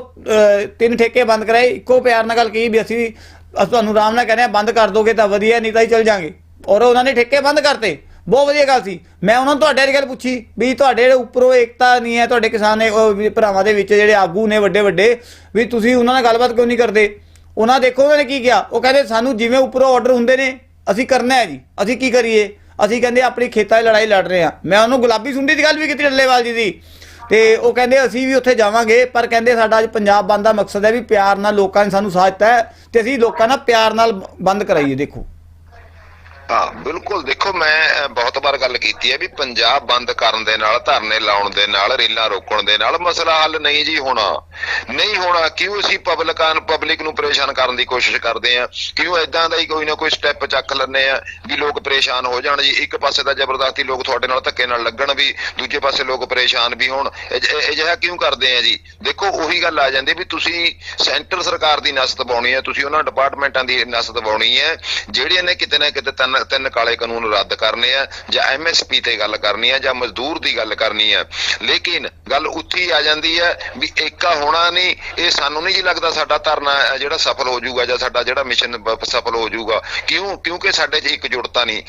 ਤਿੰਨ ਠੇਕੇ ਬੰਦ ਕਰਾਏ। ਇੱਕੋ ਪਿਆਰ ਨਾਲ ਗੱਲ ਕੀਤੀ ਵੀ ਅਸੀਂ ਅਸੀਂ ਤੁਹਾਨੂੰ ਆਰਾਮ ਨਾਲ ਕਹਿੰਦੇ ਆ ਬੰਦ ਕਰ ਦੋਗੇ ਤਾਂ ਵਧੀਆ, ਨਹੀਂ ਤਾਂ ਹੀ ਚਲ ਜਾਾਂਗੇ। ਔਰ ਉਹਨਾਂ ਨੇ ਠੇਕੇ ਬੰਦ ਕਰਤੇ। ਬਹੁਤ ਵਧੀਆ ਗੱਲ ਸੀ। ਮੈਂ ਉਹਨਾਂ ਨੂੰ ਤੁਹਾਡੇ ਵਾਲੀ ਗੱਲ ਪੁੱਛੀ ਵੀ ਤੁਹਾਡੇ ਜਿਹੜੇ ਉੱਪਰੋਂ ਏਕਤਾ ਨਹੀਂ ਹੈ, ਤੁਹਾਡੇ ਕਿਸਾਨ ਨੇ ਭਰਾਵਾਂ ਦੇ ਵਿੱਚ ਜਿਹੜੇ ਆਗੂ ਨੇ ਵੱਡੇ ਵੱਡੇ, ਵੀ ਤੁਸੀਂ ਉਹਨਾਂ ਨਾਲ ਗੱਲਬਾਤ ਕਿਉਂ ਨਹੀਂ ਕਰਦੇ? ਉਹਨਾਂ ਦੇਖੋ ਉਹਨਾਂ ਨੇ ਕੀ ਕਿਹਾ। ਉਹ ਕਹਿੰਦੇ, ਸਾਨੂੰ ਜਿਵੇਂ ਉੱਪਰੋਂ ਆਰਡਰ ਹੁੰਦੇ ਨੇ, ਅਸੀਂ ਕਰਨਾ ਹੈ ਜੀ। ਅਸੀਂ ਕੀ ਕਰੀਏ? ਅਸੀਂ ਕਹਿੰਦੇ, ਆਪਣੀ ਖੇਤਾਂ ਦੀ ਲੜਾਈ ਲੜ ਰਹੇ ਆ ਮੈਂ ਉਹਨੂੰ ਗੁਲਾਬੀ ਸੁੰਡੀ ਦੀ ਗੱਲ ਵੀ ਕੀਤੀ ਡੱਲੇਵਾਲ ਜੀ ਦੀ। ਤੇ ਉਹ ਕਹਿੰਦੇ, ਅਸੀਂ ਵੀ ਉੱਥੇ ਜਾਵਾਂਗੇ, ਪਰ ਕਹਿੰਦੇ, ਸਾਡਾ ਅੱਜ ਪੰਜਾਬ ਬੰਦ ਦਾ ਮਕਸਦ ਹੈ ਵੀ ਪਿਆਰ ਨਾਲ ਲੋਕਾਂ ਨੇ ਸਾਨੂੰ ਸਾਥ ਦਿੱਤਾ ਹੈ। ਤੇ ਅਸੀਂ ਲੋਕਾਂ ਨਾਲ ਪਿਆਰ ਨਾਲ ਬੰਦ ਕਰਾਈਏ, ਦੇਖੋ। ਹਾਂ, ਬਿਲਕੁਲ। ਦੇਖੋ, ਮੈਂ ਬਹੁਤ ਵਾਰ ਗੱਲ ਕੀਤੀ ਹੈ ਵੀ ਪੰਜਾਬ ਬੰਦ ਕਰਨ ਦੇ ਨਾਲ, ਧਰਨੇ ਲਾਉਣ ਦੇ ਨਾਲ, ਰੇਲਾਂ ਰੋਕਣ ਦੇ ਨਾਲ ਮਸਲਾ ਹੱਲ ਨਹੀਂ ਜੀ ਹੋਣਾ। ਨਹੀਂ ਹੋਣਾ, ਕਿਉਂ ਅਸੀਂ ਪਬਲਿਕਾਂ ਪਬਲਿਕ ਨੂੰ ਪਰੇਸ਼ਾਨ ਕਰਨ ਦੀ ਕੋਸ਼ਿਸ਼ ਕਰਦੇ ਆ ਕਿਉਂ ਐਦਾਂ ਦਾ ਹੀ ਕੋਈ ਨਾ ਕੋਈ ਸਟੈਪ ਚੱਕ ਲੈਂਦੇ ਆ ਵੀ ਲੋਕ ਪਰੇਸ਼ਾਨ ਹੋ ਜਾਣ ਜੀ? ਇੱਕ ਪਾਸੇ ਦਾ ਜ਼ਬਰਦਸਤੀ ਲੋਕ ਤੁਹਾਡੇ ਨਾਲ ਧੱਕੇ ਨਾਲ ਲੱਗਣ ਵੀ, ਦੂਜੇ ਪਾਸੇ ਲੋਕ ਪਰੇਸ਼ਾਨ ਵੀ ਹੋਣ। ਅਜਿਹਾ ਕਿਉਂ ਕਰਦੇ ਆ ਜੀ? ਦੇਖੋ, ਉਹੀ ਗੱਲ ਆ ਜਾਂਦੀ ਵੀ ਤੁਸੀਂ ਸੈਂਟਰ ਸਰਕਾਰ ਦੀ ਨਸਤ ਪਾਉਣੀ ਹੈ, ਤੁਸੀਂ ਉਹਨਾਂ ਡਿਪਾਰਟਮੈਂਟਾਂ ਦੀ ਨਸਤ ਪਾਉਣੀ ਹੈ, ਜਿਹੜੀਆਂ ਨੇ ਕਿਤੇ ਨਾ ਕਿਤੇ ਤਿੰਨ ਤਿੰਨ ਕਾਲੇ ਕਾਨੂੰਨ ਰੱਦ ਕਰਨੇ ਆ ਜਾਂ ਐਮਐਸਪੀ ਤੇ ਗੱਲ ਕਰਨੀ ਹੈ ਜਾਂ ਮਜ਼ਦੂਰ ਦੀ ਗੱਲ ਕਰਨੀ ਹੈ ਲੇਕਿਨ ਗੱਲ ਉੱਥੇ ਆ ਜਾਂਦੀ ਹੈ ਵੀ ਏਕਾ ਹੋਣਾ ਨਹੀਂ ਇਹ ਸਾਨੂੰ ਨਹੀਂ ਜੀ ਲੱਗਦਾ ਸਾਡਾ ਧਰਨਾ ਜਿਹੜਾ ਸਫਲ ਹੋ ਜਾਊਗਾ ਜਾਂ ਸਾਡਾ ਜਿਹੜਾ ਮਿਸ਼ਨ ਸਫਲ ਹੋ ਜਾਊਗਾ। ਕਿਉਂ? ਕਿਉਂਕਿ ਸਾਡੇ 'ਚ ਇਕਜੁੱਟਤਾ ਨਹੀਂ।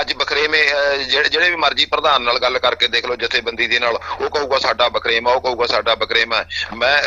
ਅੱਜ ਬਖਰੇਵੇਂ ਜਿਹੜੇ ਜਿਹੜੇ ਵੀ ਮਰਜ਼ੀ ਪ੍ਰਧਾਨ ਨਾਲ ਗੱਲ ਕਰਕੇ ਦੇਖ ਲਓ ਜਥੇਬੰਦੀ ਦੇ ਨਾਲ ਉਹ ਕਹੂਗਾ ਸਾਡਾ ਬਖਰੇਮਾ ਉਹ ਕਹੂਗਾ ਸਾਡਾ ਬਖਰੇਮਾ ਮੈਂ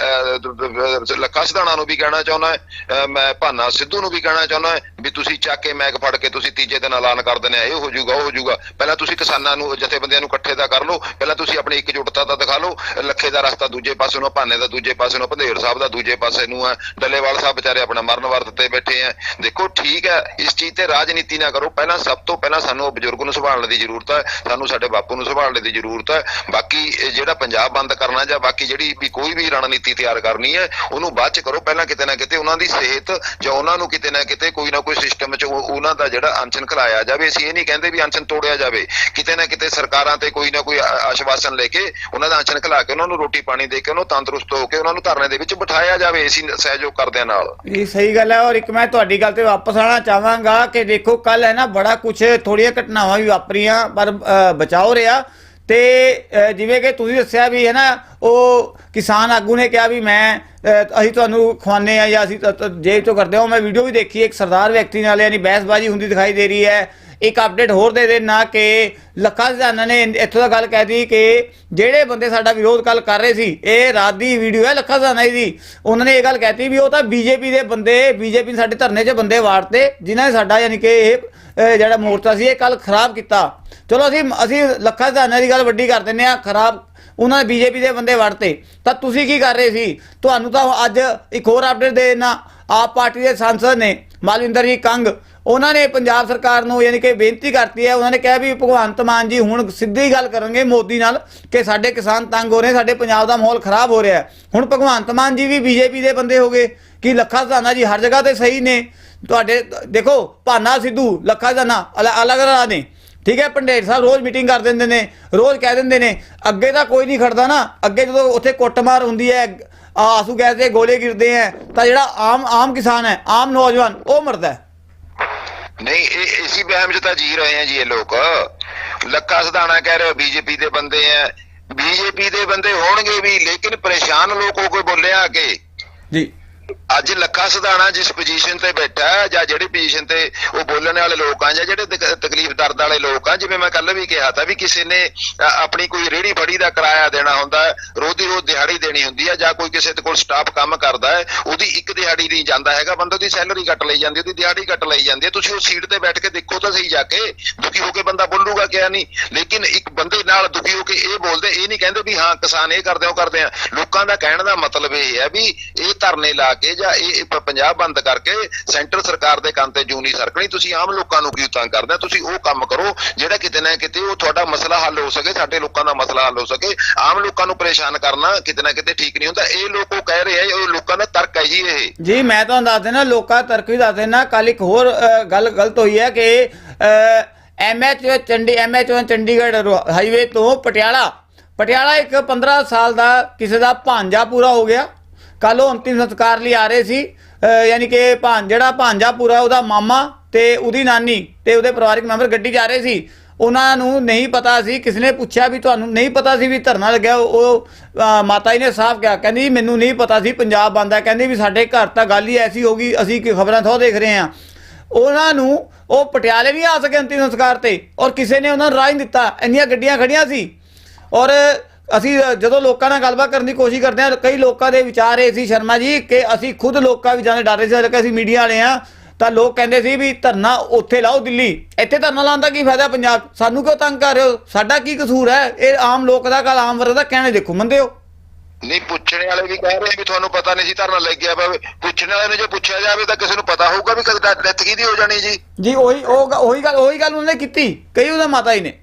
ਲੱਖਾ ਸਿਧਾਣਾ ਨੂੰ ਵੀ ਕਹਿਣਾ ਚਾਹੁੰਦਾ ਅ, ਮੈਂ ਭਾਨਾ ਸਿੱਧੂ ਨੂੰ ਵੀ ਕਹਿਣਾ ਚਾਹੁੰਦਾ ਵੀ ਤੁਸੀਂ ਚੱਕ ਕੇ ਮੈਕ ਫੜ ਕੇ ਤੁਸੀਂ ਤੀਜੇ ਦਿਨ ਐਲਾਨ ਕਰ ਦਿੰਦੇ ਆ, ਇਹ ਹੋ ਜਾਊਗਾ, ਉਹ ਹੋ ਜਾਊਗਾ। ਪਹਿਲਾਂ ਤੁਸੀਂ ਕਿਸਾਨਾਂ ਨੂੰ, ਜਥੇਬੰਦੀਆਂ ਨੂੰ ਇਕੱਠੇ ਦਾ ਕਰ ਲਓ, ਪਹਿਲਾਂ ਤੁਸੀਂ ਆਪਣੀ ਇਕਜੁੱਟਤਾ ਦਾ ਦਿਖਾ ਲਓ, ਲੱਖੇ ਦਾ ਰਸਤਾ ਦੂਜੇ ਪਾਸੇ ਨੂੰ, ਭਾਨੇ ਦਾ ਦੂਜੇ ਪਾਸੇ ਨੂੰ, ਭੰਦੇਰ ਸਾਹਿਬ ਦਾ ਦੂਜੇ ਪਾਸੇ ਨੂੰ ਹੈ ਡੱਲੇਵਾਲ ਸਾਹਿਬ ਵਿਚਾਰੇ ਆਪਣਾ ਮਰਨ ਵਰਤ ਤੇ ਬੈਠੇ ਆ। ਦੇਖੋ, ਠੀਕ ਹੈ ਇਸ ਚੀਜ਼ ਤੇ ਰਾਜਨੀਤੀ ਨਾ ਕਰੋ। ਪਹਿਲਾਂ ਸਭ ਤੋਂ ਪਹਿਲਾਂ ਸਾਨੂੰ ਉਹ ਬਜ਼ੁਰਗ ਨੂੰ ਸੰਭਾਲਣ ਦੀ ਜ਼ਰੂਰਤ ਹੈ ਸਾਨੂੰ ਸਾਡੇ ਬਾਪੂ ਨੂੰ ਸੰਭਾਲਣ ਦੀ ਜ਼ਰੂਰਤ ਹੈ ਬਾਕੀ ਜਿਹੜਾ ਪੰਜਾਬ ਬੰਦ ਕਰਨਾ ਜਾਂ ਬਾਕੀ ਜਿਹੜੀ ਵੀ ਕੋਈ ਵੀ ਰਣਨੀਤੀ ਤਿਆਰ ਕਰਨੀ ਹੈ ਉਹਨੂੰ ਬਾਅਦ ਚ ਕਰੋ। ਪਹਿਲਾਂ ਕਿਤੇ ਨਾ ਕਿਤੇ ਉਹਨਾਂ ਦੀ ਸਿਹਤ ਜਾਂ ਉਹਨਾਂ ਨੂੰ ਕਿਤੇ ਨਾ ਕਿਤੇ ਕੋਈ ਨਾ ਕੋਈ ਸਿਸਟਮ ਚ ਉਹਨਾਂ ਦਾ ਜਿਹੜਾ ਅਨਸ਼ਨ ਖਲਾਇਆ ਜਾਵੇ, ਅਸੀਂ ਇਹ ਨਹੀਂ ਕਹਿੰਦੇ ਵੀ ਅਨਸ਼ਨ ਤੋੜਿਆ ਜਾਵੇ। ਕਿਤੇ ਨਾ ਕਿਤੇ ਸਰਕਾਰਾਂ ਤੇ ਕੋਈ ਨਾ ਕੋਈ ਆਸ਼ਵਾਸਨ ਲੈ ਕੇ ਉਹਨਾਂ ਦਾ ਅਨਸ਼ਨ ਖਲਾ ਕੇ ਉਹਨਾਂ ਨੂੰ ਰੋਟੀ ਪਾਣੀ ਦੇ ਕੇ ਉਹਨੂੰ ਤੰਦਰੁਸਤ ਹੋ ਕੇ ਉਹਨਾਂ ਨੂੰ ਧਰਨੇ ਦੇ ਵਿੱਚ ਬਿਠਾਇਆ ਜਾਵੇ ਅਸੀਂ ਸਹਿਯੋਗ ਕਰਦਿਆਂ ਨਾਲ। ਇਹ ਸਹੀ ਗੱਲ ਹੈ ਔਰ ਇੱਕ ਮੈਂ ਤੁਹਾਡੀ ਗੱਲ ਤੇ ਵਾਪਸ ਆਣਾ ਚਾਹਾਂਗਾ ਕਿ ਦੇਖੋ ਕੱਲ ਹੈ ਨਾ ਬੜਾ ਕੁਝ ਥੋੜੀਆਂ ਘਟਨਾਵਾਂ ਵੀ ਵਾਪਰੀਆਂ, ਪਰ ਬਚਾਓ ਰਿਹਾ। ਤੇ ਜਿਵੇਂ ਕਿ ਤੁਸੀਂ ਦੱਸਿਆ ਵੀ ਹੈ ਨਾ ਉਹ ਕਿਸਾਨ ਆਗੂ ਨੇ ਕਿਹਾ ਵੀ ਮੈਂ ਅਸੀਂ ਤੁਹਾਨੂੰ ਖਵਾਨੇ ਆ ਜਾਂ ਅਸੀਂ ਜੇਬ ਤੋਂ ਕਰਦੇ ਹਾਂ। ਮੈਂ ਵੀਡੀਓ ਵੀ ਦੇਖੀ, ਇੱਕ ਸਰਦਾਰ ਵਿਅਕਤੀ ਨਾਲ, ਯਾਨੀ ਬਹਿਸਬਾਜ਼ੀ ਹੁੰਦੀ ਦਿਖਾਈ ਦੇ ਰਹੀ ਹੈ। ਇੱਕ ਅਪਡੇਟ ਹੋਰ ਦੇ ਦੇਣਾ ਕਿ ਲੱਖਾ ਸਿਧਾਨਾ ਨੇ ਇੱਥੋਂ ਦਾ ਗੱਲ ਕਹਿ ਦਿੱਤੀ ਕਿ ਜਿਹੜੇ ਬੰਦੇ ਸਾਡਾ ਵਿਰੋਧ ਕੱਲ ਕਰ ਰਹੇ ਸੀ, ਇਹ ਰਾਤ ਦੀ ਵੀਡੀਓ ਹੈ, ਲੱਖਾ ਸਿਧਾਨਾ ਦੀ। ਉਹਨਾਂ ਨੇ ਇਹ ਗੱਲ ਕਹਿਤੀ ਵੀ ਉਹ ਤਾਂ ਬੀਜੇਪੀ ਦੇ ਬੰਦੇ, ਬੀਜੇਪੀ ਸਾਡੇ ਧਰਨੇ 'ਚ ਬੰਦੇ ਵਾੜਤੇ, ਜਿਨ੍ਹਾਂ ਨੇ ਸਾਡਾ ਯਾਨੀ ਕਿ ਇਹ ਜਿਹੜਾ ਮੋਰਚਾ ਸੀ, ਇਹ ਕੱਲ ਖਰਾਬ ਕੀਤਾ। ਚਲੋ ਅਸੀਂ ਅਸੀਂ ਲੱਖਾ ਸਿਧਾਨਾ ਦੀ ਗੱਲ ਵੱਡੀ ਕਰ ਦਿੰਨੇ ਆ ਖਰਾਬ ਉਹਨਾਂ ਨੇ ਬੀਜੇਪੀ ਦੇ ਬੰਦੇ ਵੜਤੇ। ਤਾਂ ਤੁਸੀਂ ਕੀ ਕਰ ਰਹੇ ਸੀ? ਤੁਹਾਨੂੰ ਤਾਂ ਅੱਜ ਇੱਕ ਹੋਰ ਅਪਡੇਟ ਦੇ ਦੇਣਾ। ਆਪ ਪਾਰਟੀ ਦੇ ਸੰਸਦ ਨੇ, ਮਾਲਵਿੰਦਰ ਜੀ ਕੰਗ ਉਹਨਾਂ ਨੇ ਪੰਜਾਬ ਸਰਕਾਰ ਨੂੰ ਯਾਨੀ ਕਿ ਬੇਨਤੀ ਕਰਤੀ ਹੈ, ਉਹਨਾਂ ਨੇ ਕਿਹਾ ਵੀ ਭਗਵੰਤ ਮਾਨ ਜੀ ਹੁਣ ਸਿੱਧੀ ਗੱਲ ਕਰਨਗੇ ਮੋਦੀ ਨਾਲ ਕਿ ਸਾਡੇ ਕਿਸਾਨ ਤੰਗ ਹੋ ਰਹੇ ਸਾਡੇ ਪੰਜਾਬ ਦਾ ਮਾਹੌਲ ਖਰਾਬ ਹੋ ਰਿਹਾ ਹੁਣ ਭਗਵੰਤ ਮਾਨ ਜੀ ਵੀ ਬੀਜੇਪੀ ਦੇ ਬੰਦੇ ਹੋ ਗਏ। ਕਿ ਲੱਖਾ ਸਦਾਨਾ ਜੀ ਹਰ ਜਗ੍ਹਾ ਤੇ ਸਹੀ ਨੇ? ਤੁਹਾਡੇ ਦੇਖੋ, ਭਾਨਾ ਸਿੱਧੂ, ਲੱਖਾ ਸਦਾਨਾ ਅਲੱਗ ਅਲੱਗ ਨੇ। ਠੀਕ ਹੈ, ਪੰਡੇਰ ਸਾਹਿਬ ਰੋਜ਼ ਮੀਟਿੰਗ ਕਰ ਦਿੰਦੇ ਨੇ, ਰੋਜ਼ ਕਹਿ ਦਿੰਦੇ ਨੇ, ਅੱਗੇ ਤਾਂ ਕੋਈ ਨਹੀਂ ਖੜਦਾ ਨਾ। ਅੱਗੇ ਜਦੋਂ ਉੱਥੇ ਕੁੱਟਮਾਰ ਹੁੰਦੀ ਹੈ ਆਸੂ ਗੈਸ ਦੇ ਗੋਲੇ ਗਿਰਦੇ ਹੈ, ਤਾਂ ਜਿਹੜਾ ਆਮ ਆਮ ਕਿਸਾਨ ਹੈ, ਆਮ ਨੌਜਵਾਨ, ਉਹ ਮਰਦਾ ਹੈ। ਨਹੀਂ, ਇਹ ਇਸੀ ਵਹਿਮ ਚ ਤਾਂ ਜੀ ਰਹੇ ਆ ਜੀ ਇਹ ਲੋਕ। ਲੱਖਾ ਸਦਾਣਾ ਕਹਿ ਰਹੇ ਬੀਜੇਪੀ ਦੇ ਬੰਦੇ ਆ। ਬੀਜੇਪੀ ਦੇ ਬੰਦੇ ਹੋਣਗੇ ਵੀ, ਲੇਕਿਨ ਪਰੇਸ਼ਾਨ ਲੋਕ ਹੋ ਕੋਈ ਬੋਲਿਆ ਕਿ ਜੀ ਅੱਜ ਲੱਖਾ ਸਦਾਣਾ ਜਿਸ ਪੋਜੀਸ਼ਨ ਤੇ ਬੈਠਾ ਜਾਂ ਜਿਹੜੀ ਪੋਜੀਸ਼ਨ ਤੇ ਉਹ ਬੋਲਣ ਵਾਲੇ ਲੋਕ ਆ ਜਾਂ ਜਿਹੜੇ ਤਕਲੀਫ ਦਰਦ ਵਾਲੇ ਲੋਕ ਆ ਜਿਵੇਂ ਮੈਂ ਕੱਲ ਵੀ ਕਿਹਾ ਤਾਂ ਵੀ ਕਿਸੇ ਨੇ ਆਪਣੀ ਕੋਈ ਰੇੜੀ ਫੜੀ ਦਾ ਕਿਰਾਇਆ ਦੇਣਾ ਹੁੰਦਾ ਰੋਜ਼ ਦੀ ਰੋਜ਼ ਦਿਹਾੜੀ ਦੇਣੀ ਹੁੰਦੀ ਹੈ ਜਾਂ ਕੋਈ ਕਿਸੇ ਦੇ ਕੋਲ ਸਟਾਫ ਕੰਮ ਕਰਦਾ ਹੈ ਉਹਦੀ ਇੱਕ ਦਿਹਾੜੀ ਨਹੀਂ ਜਾਂਦਾ ਹੈਗਾ ਬੰਦਾ ਦੀ ਸੈਲਰੀ ਕੱਟ ਲਈ ਜਾਂਦੀ ਉਹਦੀ ਦਿਹਾੜੀ ਕੱਟ ਲਈ ਜਾਂਦੀ ਹੈ ਤੁਸੀਂ ਉਹ ਸੀਟ ਤੇ ਬੈਠ ਕੇ ਦੇਖੋ ਤਾਂ ਸਹੀ ਜਾ ਕੇ ਦੁਖੀ ਹੋ ਕੇ ਬੰਦਾ ਬੋਲੂਗਾ ਕਿਆ ਨਹੀਂ ਲੇਕਿਨ ਇੱਕ ਬੰਦੇ ਨਾਲ ਦੁਖੀ ਹੋ ਕੇ ਇਹ ਬੋਲਦੇ ਇਹ ਨਹੀਂ ਕਹਿੰਦੇ ਵੀ ਹਾਂ ਕਿਸਾਨ ਇਹ ਕਰਦੇ ਆ, ਉਹ ਕਰਦੇ ਆ। ਲੋਕਾਂ ਦਾ ਕਹਿਣ ਦਾ ਮਤਲਬ ਇਹ ਹੈ ਵੀ ਇਹ ਧਰਨੇ ਲਾ ਕੇ ਜਾਂ ਇਹ ਪੰਜਾਬ ਬੰਦ ਕਰਕੇ ਸੈਂਟਰ ਸਰਕਾਰ ਦੇ ਕੰਨ ਤੇ ਜੂ ਸਰਕਣੀ, ਤੁਸੀਂ ਆਮ ਲੋਕਾਂ ਨੂੰ ਕਿਉਂ ਤੰਗ ਕਰਦੇ ਤੁਸੀਂ ਉਹ ਕੰਮ ਕਰੋ ਜਿਹੜਾ ਕਿਤੇ ਨਾ ਕਿਤੇ ਉਹ ਤੁਹਾਡਾ ਮਸਲਾ ਹੱਲ ਹੋ ਸਕੇ, ਸਾਡੇ ਲੋਕਾਂ ਦਾ ਮਸਲਾ ਹੱਲ ਹੋ ਸਕੇ। ਆਮ ਲੋਕਾਂ ਨੂੰ ਪਰੇਸ਼ਾਨ ਕਰਨਾ ਕਿਤੇ ਨਾ ਕਿਤੇ ਠੀਕ ਨਹੀਂ ਹੁੰਦਾ। ਇਹ ਲੋਕ ਉਹ ਕਹਿ ਰਹੇ ਆ ਉਹ ਲੋਕਾਂ ਦਾ ਤਰਕ ਹੈ ਜੀ ਇਹ। ਜੀ, ਮੈਂ ਤੁਹਾਨੂੰ ਦੱਸ ਦੇਣਾ ਲੋਕਾਂ ਤਰਕ ਵੀ ਦੱਸ ਦੇਣਾ ਕੱਲ ਇੱਕ ਹੋਰ ਗੱਲ ਗਲਤ ਹੋਈ ਹੈ ਕਿ MH Chandi MH Chandigarh highway ਤੋਂ ਪਟਿਆਲਾ। ਪਟਿਆਲਾ ਇੱਕ 15 ਸਾਲ ਦਾ ਕਿਸੇ ਦਾ ਭਾਂਜਾ ਪੂਰਾ ਹੋ ਗਿਆ। ਕੱਲ ਉਹ ਅੰਤਿਮ ਸੰਸਕਾਰ ਲਈ ਆ ਰਹੇ ਸੀ ਯਾਨੀ ਕਿ ਭਾਂ, ਜਿਹੜਾ ਭਾਂਜਾ ਪੂਰਾ ਉਹਦਾ ਮਾਮਾ ਤੇ ਉਹਦੀ ਨਾਨੀ ਤੇ ਉਹਦੇ ਪਰਿਵਾਰਕ ਮੈਂਬਰ ਗੱਡੀ 'ਚ ਆ ਰਹੇ ਸੀ। ਉਹਨਾਂ ਨੂੰ ਨਹੀਂ ਪਤਾ ਸੀ ਕਿਸ ਨੇ ਪੁੱਛਿਆ ਵੀ ਤੁਹਾਨੂੰ, ਨਹੀਂ ਪਤਾ ਸੀ ਵੀ ਧਰਨਾ ਲੱਗਿਆ, ਉਹ ਮਾਤਾ ਜੀ ਨੇ ਸਾਫ਼ ਕਿਹਾ, ਕਹਿੰਦੀ ਮੈਨੂੰ ਨਹੀਂ ਪਤਾ ਸੀ, ਪੰਜਾਬ ਬੰਦ ਹੈ, ਕਹਿੰਦੀ ਵੀ ਸਾਡੇ ਘਰ ਤਾਂ ਗੱਲ ਹੀ ਐਸੀ ਹੋ ਗਈ, ਅਸੀਂ ਕੀ ਖਬਰਾਂ ਥੋ ਦੇਖ ਰਹੇ ਹਾਂ। ਉਹਨਾਂ ਨੂੰ ਉਹ ਪਟਿਆਲੇ ਨਹੀਂ ਆ ਸਕੇ ਅੰਤਿਮ ਸੰਸਕਾਰ ਤੇ, ਔਰ ਕਿਸੇ ਨੇ ਉਹਨਾਂ ਨੂੰ ਰਾਹ ਨਹੀਂ ਦਿੱਤਾ, ਇੰਨੀਆਂ ਗੱਡੀਆਂ ਖੜੀਆਂ ਸੀ। ਔਰ ਅਸੀਂ ਜਦੋਂ ਲੋਕਾਂ ਨਾਲ ਗੱਲਬਾਤ ਕਰਨ ਦੀ ਕੋਸ਼ਿਸ਼ ਕਰਦੇ ਹਾਂ ਕਈ ਲੋਕਾਂ ਦੇ ਵਿਚਾਰ ਇਹ ਸੀ ਸ਼ਰਮਾ ਜੀ ਕਿ ਅਸੀਂ ਖੁਦ ਲੋਕਾਂ ਵੀ ਜਾਣੇ ਡਰ ਰਹੇ ਸੀ ਕਿ ਅਸੀਂ ਮੀਡੀਆ ਵਾਲੇ ਆ ਤਾਂ ਲੋਕ ਕਹਿੰਦੇ ਸੀ ਵੀ ਧਰਨਾ ਉੱਥੇ ਲਾਓ ਦਿੱਲੀ। ਇੱਥੇ ਧਰਨਾ ਲਾਉਣ ਦਾ ਕੀ ਫਾਇਦਾ ਪੰਜਾਬ? ਸਾਨੂੰ ਕਿਉਂ ਤੰਗ ਕਰ ਰਹੇ ਹੋ? ਸਾਡਾ ਕੀ ਕਸੂਰ ਹੈ? ਇਹ ਆਮ ਲੋਕ ਦਾ ਕੱਲ ਆਮ ਵਰਗ ਦਾ ਕਹਿਣੇ ਦੇਖੋ ਮੰਨਦੇ ਹੋ? ਨਹੀਂ ਪੁੱਛਣੇ ਵਾਲੇ ਵੀ ਕਹਿ ਰਹੇ ਵੀ ਤੁਹਾਨੂੰ ਪਤਾ ਨਹੀਂ ਸੀ ਧਰਨਾ ਲੱਗਿਆ ਪਵੇ ਪੁੱਛਣ ਵਾਲੇ ਨੂੰ ਜੇ ਪੁੱਛਿਆ ਜਾਵੇ ਤਾਂ ਕਿਸੇ ਨੂੰ ਪਤਾ ਹੋਊਗਾ ਵੀ ਕਦ ਡੈਥ ਕਿਹਦੀ ਹੋ ਜਾਣੀ ਜੀ। ਜੀ ਉਹੀ ਉਹ ਉਹੀ ਗੱਲ ਉਹੀ ਗੱਲ ਉਹਨੇ ਕੀਤੀ। ਕਹੀ ਉਹਦਾ ਮਾਤਾ ਜੀ ਨੇ।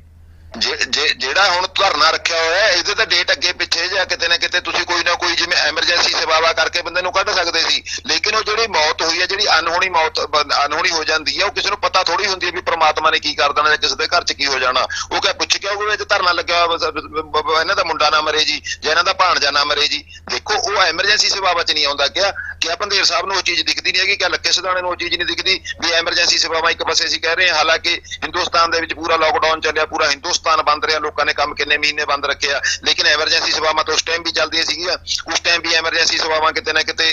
ਜਿਹੜਾ ਹੁਣ ਧਰਨਾ ਰੱਖਿਆ ਹੋਇਆ ਇਹਦੇ ਤਾਂ ਡੇਟ ਅੱਗੇ ਪਿੱਛੇ ਜਾਂ ਕਿਤੇ ਨਾ ਕਿਤੇ ਤੁਸੀਂ ਕੋਈ ਨਾ ਕੋਈ ਜਿਵੇਂ ਐਮਰਜੈਂਸੀ ਸੇਵਾਵਾ ਕਰਕੇ ਬੰਦੇ ਨੂੰ ਕੱਢ ਸਕਦੇ ਸੀ। ਲੇਕਿਨ ਉਹ ਜਿਹੜੀ ਮੌਤ ਹੋਈ ਹੈ, ਜਿਹੜੀ ਅਨਹੋਣੀ ਮੌਤ ਅਨਹੋਣੀ ਹੋ ਜਾਂਦੀ ਹੈ, ਉਹ ਕਿਸੇ ਨੂੰ ਪਤਾ ਥੋੜੀ ਹੁੰਦੀ ਹੈ ਵੀ ਪ੍ਰਮਾਤਮਾ ਨੇ ਕੀ ਕਰ ਦੇਣਾ ਜਾਂ ਕਿਸੇ ਦੇ ਘਰ 'ਚ ਕੀ ਹੋ ਜਾਣਾ। ਉਹ ਕਹੇ ਪੁੱਛ ਕੇ ਉਹ ਵਿੱਚ ਧਰਨਾ ਲੱਗਿਆ ਇਹਨਾਂ ਦਾ ਮੁੰਡਾ ਨਾ ਮਰੇ ਜੀ, ਜਾਂ ਇਹਨਾਂ ਦਾ ਭਾਣਜਾ ਨਾ ਮਰੇ ਜੀ। ਦੇਖੋ, ਉਹ ਐਮਰਜੈਂਸੀ ਸੇਵਾਵਾਂ 'ਚ ਨਹੀਂ ਆਉਂਦਾ। ਕਿਆ ਕਿਆ ਬੰਦੇਰ ਸਾਹਿਬ ਨੂੰ ਉਹ ਚੀਜ਼ ਦਿਖਦੀ ਨਹੀਂ ਹੈਗੀ, ਕਿਆ ਲੱਕੇ ਸਿਧਾਣੇ ਨੂੰ ਉਹ ਚੀਜ਼ ਨਹੀਂ ਦਿਖਦੀ ਵੀ ਐਮਰਜੈਂਸੀ ਸੇਵਾਵਾਂ ਇੱਕ ਪਾਸੇ ਅਸੀਂ ਕਹਿ ਰਹੇ ਹਾਂ। ਹਾਲਾਂਕਿ ਹਿੰਦੁਸਤਾਨ ਦੇ ਵਿੱਚ ਪੂਰਾ ਲੋਕਡਾਊਨ ਚੱਲਿਆ, ਪੂਰਾ ਹਿੰਦੁਸਤਾਨ ਬੰਦ ਰਿਹਾ, ਲੋਕਾਂ ਨੇ ਕੰਮ ਕਿੰਨੇ ਮਹੀਨੇ ਬੰਦ ਰੱਖਿਆ ਲੇਕਿਨ ਐਮਰਜੈਂਸੀ ਸੇਵਾਵਾਂ ਤਾਂ ਉਸ ਟਾਈਮ ਵੀ ਚੱਲਦੀਆਂ ਸੀਗੀਆਂ। ਉਸ ਟਾਈਮ ਵੀ ਐਮਰਜੈਂਸੀ ਸੇਵਾਵਾਂ ਕਿਤੇ ਨਾ ਕਿਤੇ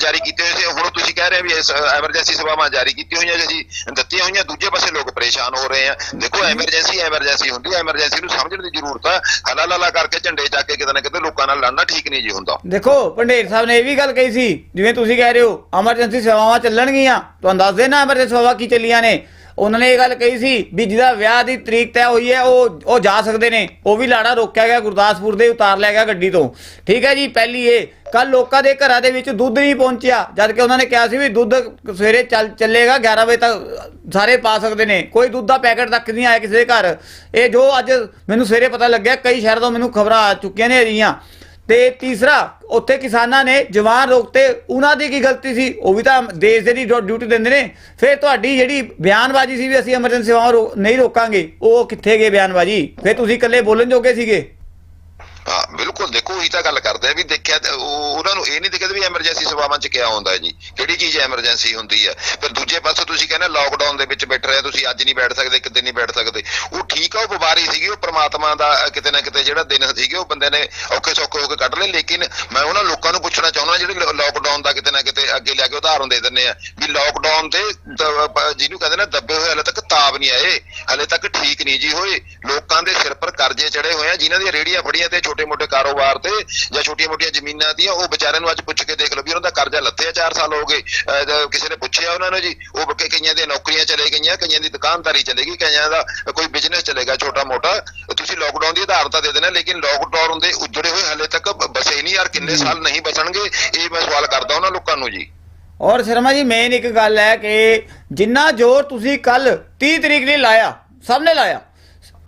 ਜਾਰੀ ਕੀਤੀਆਂ ਸੀ। ਹੁਣ ਤੁਸੀਂ ਕਹਿ ਰਹੇ ਵੀ ਇਸ ਐਮਰਜੈਂਸੀ ਸੇਵਾਵਾਂ ਜਾਰੀ ਕੀਤੀਆਂ ਹੋਈਆਂ ਜੀ। ਦਿੱਤੀਆਂ ਹੋਈਆਂ, ਦੂਜੇ ਪਾਸੇ ਲੋਕ ਪਰੇਸ਼ਾਨ ਹੋ ਰਹੇ ਆ। ਦੇਖੋ, ਐਮਰਜੈਂਸੀ ਐਮਰਜੈਂਸੀ ਹੁੰਦੀ ਹੈ ਐਮਰਜੈਂਸੀ ਨੂੰ ਸਮਝਣ ਦੀ ਜ਼ਰੂਰਤ ਹੈ ਹਲਾ ਕਰਕੇ ਝੰਡੇ ਚੱਕ ਕੇ ਕਿਤੇ ਨਾ ਕਿਤੇ ਲੋਕਾਂ ਨਾਲ ਲੜਨਾ ਠੀਕ ਨਹੀਂ ਜੀ ਹੁੰਦਾ। ਦੇਖੋ, ਪੰਡੇਰ ਸਾਹਿਬ ਨੇ ਇਹ ਵੀ ਗੱਲ ਕਹੀ ਸੀ, ਜਿਵੇਂ ਤੁਸੀਂ ਕਹਿ ਰਹੇ ਹੋ, ਐਮਰਜੈਂਸੀ ਸੇਵਾਵਾਂ ਚੱਲਣਗੀਆਂ। ਤੁਹਾਨੂੰ ਦੱਸ ਦੇਣਾ ਐਮਰਜੈਂਸੀ ਸੇਵਾਵਾਂ ਕੀ ਚੱਲੀਆਂ ਨੇ। ਉਹਨਾਂ ਨੇ ਇਹ ਗੱਲ ਕਹੀ ਸੀ ਵੀ ਜਿਹਦਾ ਵਿਆਹ ਦੀ ਤਰੀਕ ਤੈਅ ਹੋਈ ਹੈ, ਉਹ ਉਹ ਜਾ ਸਕਦੇ ਨੇ। ਉਹ ਵੀ ਲਾੜਾ ਰੋਕਿਆ ਗਿਆ ਗੁਰਦਾਸਪੁਰ ਦੇ ਉਤਾਰ ਲਿਆ ਗਿਆ ਗੱਡੀ ਤੋਂ। ਠੀਕ ਹੈ ਜੀ, ਪਹਿਲੀ ਇਹ। ਕੱਲ ਲੋਕਾਂ ਦੇ ਘਰਾਂ ਦੇ ਵਿੱਚ ਦੁੱਧ ਨਹੀਂ ਪਹੁੰਚਿਆ। ਜਦ ਕਿ ਉਹਨਾਂ ਨੇ ਕਿਹਾ ਸੀ ਵੀ ਦੁੱਧ ਸਵੇਰੇ ਚੱਲ, ਚੱਲੇਗਾ 11 ਵਜੇ ਤੱਕ ਸਾਰੇ ਪਾ ਸਕਦੇ ਨੇ। ਕੋਈ ਦੁੱਧ ਦਾ ਪੈਕੇਟ ਤੱਕ ਨਹੀਂ ਆਇਆ ਕਿਸੇ ਦੇ ਘਰ। ਇਹ ਜੋ ਅੱਜ ਮੈਨੂੰ ਸਵੇਰੇ ਪਤਾ ਲੱਗਿਆ, ਕਈ ਸ਼ਹਿਰ ਤੋਂ ਮੈਨੂੰ ਖਬਰਾਂ ਆ ਚੁੱਕੀਆਂ ਨੇ ਅਜਿਹੀਆਂ। ਤੇ ਤੀਸਰਾ, ਉੱਥੇ ਕਿਸਾਨਾਂ ਨੇ ਜਵਾਨ ਰੋਕਤੇ ਉਹਨਾਂ ਦੀ ਕੀ ਗਲਤੀ ਸੀ? ਉਹ ਵੀ ਤਾਂ ਦੇਸ਼ ਦੇ ਦੀ ਡਿਊ- ਡਿਊਟੀ ਦਿੰਦੇ ਨੇ। ਫਿਰ ਤੁਹਾਡੀ ਜਿਹੜੀ ਬਿਆਨਬਾਜ਼ੀ ਸੀ ਵੀ ਅਸੀਂ ਐਮਰਜੈਂਸੀ ਸੇਵਾਵਾਂ ਰੋ- ਨਹੀਂ ਰੋਕਾਂਗੇ, ਉਹ ਕਿੱਥੇ ਗਏ ਬਿਆਨਬਾਜ਼ੀ? ਫਿਰ ਤੁਸੀਂ ਇਕੱਲੇ ਬੋਲਣ ਜੋਗੇ ਸੀਗੇ। ਹਾਂ, ਬਿਲਕੁਲ, ਦੇਖੋ, ਉਹੀ ਤਾਂ ਗੱਲ ਕਰਦੇ ਆ ਵੀ ਦੇਖਿਆ ਤੇ ਉਹਨਾਂ ਨੂੰ ਇਹ ਨਹੀਂ ਦਿਖਦਾ ਵੀ ਐਮਰਜੈਂਸੀ ਸੇਵਾਵਾਂ 'ਚ ਕਿਆ ਹੁੰਦਾ ਹੈ ਜੀ, ਕਿਹੜੀ ਚੀਜ਼ ਐਮਰਜੈਂਸੀ ਹੁੰਦੀ ਹੈ। ਫਿਰ ਦੂਜੇ ਪਾਸੇ ਤੁਸੀਂ ਕਹਿੰਦੇ ਲਾਕਡਾਊਨ ਦੇ ਵਿੱਚ ਬੈਠ ਰਹੇ, ਤੁਸੀਂ ਅੱਜ ਨਹੀਂ ਬੈਠ ਸਕਦੇ, ਇੱਕ ਨਹੀਂ ਬੈਠ ਸਕਦੇ। ਉਹ ਠੀਕ ਆ, ਉਹ ਬਿਮਾਰੀ ਸੀਗੀ, ਉਹ ਪ੍ਰਮਾਤਮਾ ਦਾ ਕਿਤੇ ਨਾ ਕਿਤੇ ਜਿਹੜਾ ਦਿਨ ਸੀਗੇ, ਉਹ ਬੰਦੇ ਨੇ ਔਖੇ ਸੌਖੇ ਹੋ ਕੇ ਕੱਢ ਲਏ। ਲੇਕਿਨ ਮੈਂ ਉਹਨਾਂ ਲੋਕਾਂ ਨੂੰ ਪੁੱਛਣਾ ਚਾਹੁੰਦਾ, ਜਿਹੜੇ ਲਾਕਡਾਊਨ ਦਾ ਕਿਤੇ ਨਾ ਕਿਤੇ ਅੱਗੇ ਲੈ ਕੇ ਉਦਾਹਰਨ ਦੇ ਦਿੰਦੇ ਆ ਵੀ ਲਾਕਡਾਊਨ ਦੇ ਜਿਹਨੂੰ ਕਹਿੰਦੇ ਨੇ ਦੱਬੇ ਹੋਏ ਹਲੇ ਤੱਕ ਤਾਬ ਨਹੀਂ ਆਏ, ਹਲੇ ਤੱਕ ਠੀਕ ਨਹੀਂ ਜੀ ਹੋਏ। ਲੋਕਾਂ ਦੇ ਸਿਰ ਪਰ ਕਰਜ਼ੇ ਚੜੇ ਹੋਏ ਆ, ਜਿਨ੍ਹਾਂ ਦੀਆਂ ਰੇੜੀਆਂ ਫੜੀਆਂ ਤੇ ਛੋਟੇ-ਮੋਟੇ ਕਾਰੋਬਾਰ ਤੇ ਜਾਂ ਛੋਟੀਆਂ-ਮੋਟੀਆਂ ਜ਼ਮੀਨਾਂ ਦੀਆਂ ਉਹ ਵਿਚਾਰਿਆਂ ਨੂੰ ਅੱਜ ਪੁੱਛ ਕੇ ਦੇਖ ਲਓ ਵੀ ਉਹਨਾਂ ਦਾ ਕਰਜ਼ਾ ਲੱਥਿਆ 4 ਸਾਲ ਹੋ ਗਏ। ਅਹ ਕਿਸੇ ਨੇ ਪੁੱਛਿਆ ਉਹਨਾਂ ਨੂੰ ਜੀ ਉਹ ਕਿ ਕਈਆਂ ਦੀਆਂ ਨੌਕਰੀਆਂ ਚਲੇ ਗਈਆਂ ਕਈਆਂ ਦੀ ਦੁਕਾਨਦਾਰੀ ਚਲੇ ਗਈ ਕਈਆਂ ਦਾ ਕੋਈ ਬਿਜ਼ਨਸ ਚਲੇਗਾ ਛੋਟਾ-ਮੋਟਾ। ਤੁਸੀਂ ਲਾਕਡਾਊਨ ਦੀ ਆਧਾਰ ਤਾਂ ਦੇ ਦੇਣਾ ਲੇਕਿਨ ਲਾਕਡਾਊਨ ਦੇ ਉਜੜੇ ਹੋਏ ਹਲੇ ਤੱਕ ਬਸੇ ਨਹੀਂ ਯਾਰ ਕਿੰਨੇ ਸਾਲ ਨਹੀਂ ਬਸਣਗੇ ਇਹ ਮੈਂ ਸਵਾਲ ਕਰਦਾ ਉਹਨਾਂ ਲੋਕਾਂ ਨੂੰ ਜੀ। ਔਰ ਸ਼ਰਮਾ ਜੀ ਮੇਨ ਇੱਕ ਗੱਲ ਹੈ ਕਿ ਜਿੰਨਾ ਜ਼ੋਰ ਤੁਸੀਂ ਕੱਲ 30 ਤਰੀਕ ਨੇ ਲਾਇਆ ਸਭ ਨੇ ਲਾਇਆ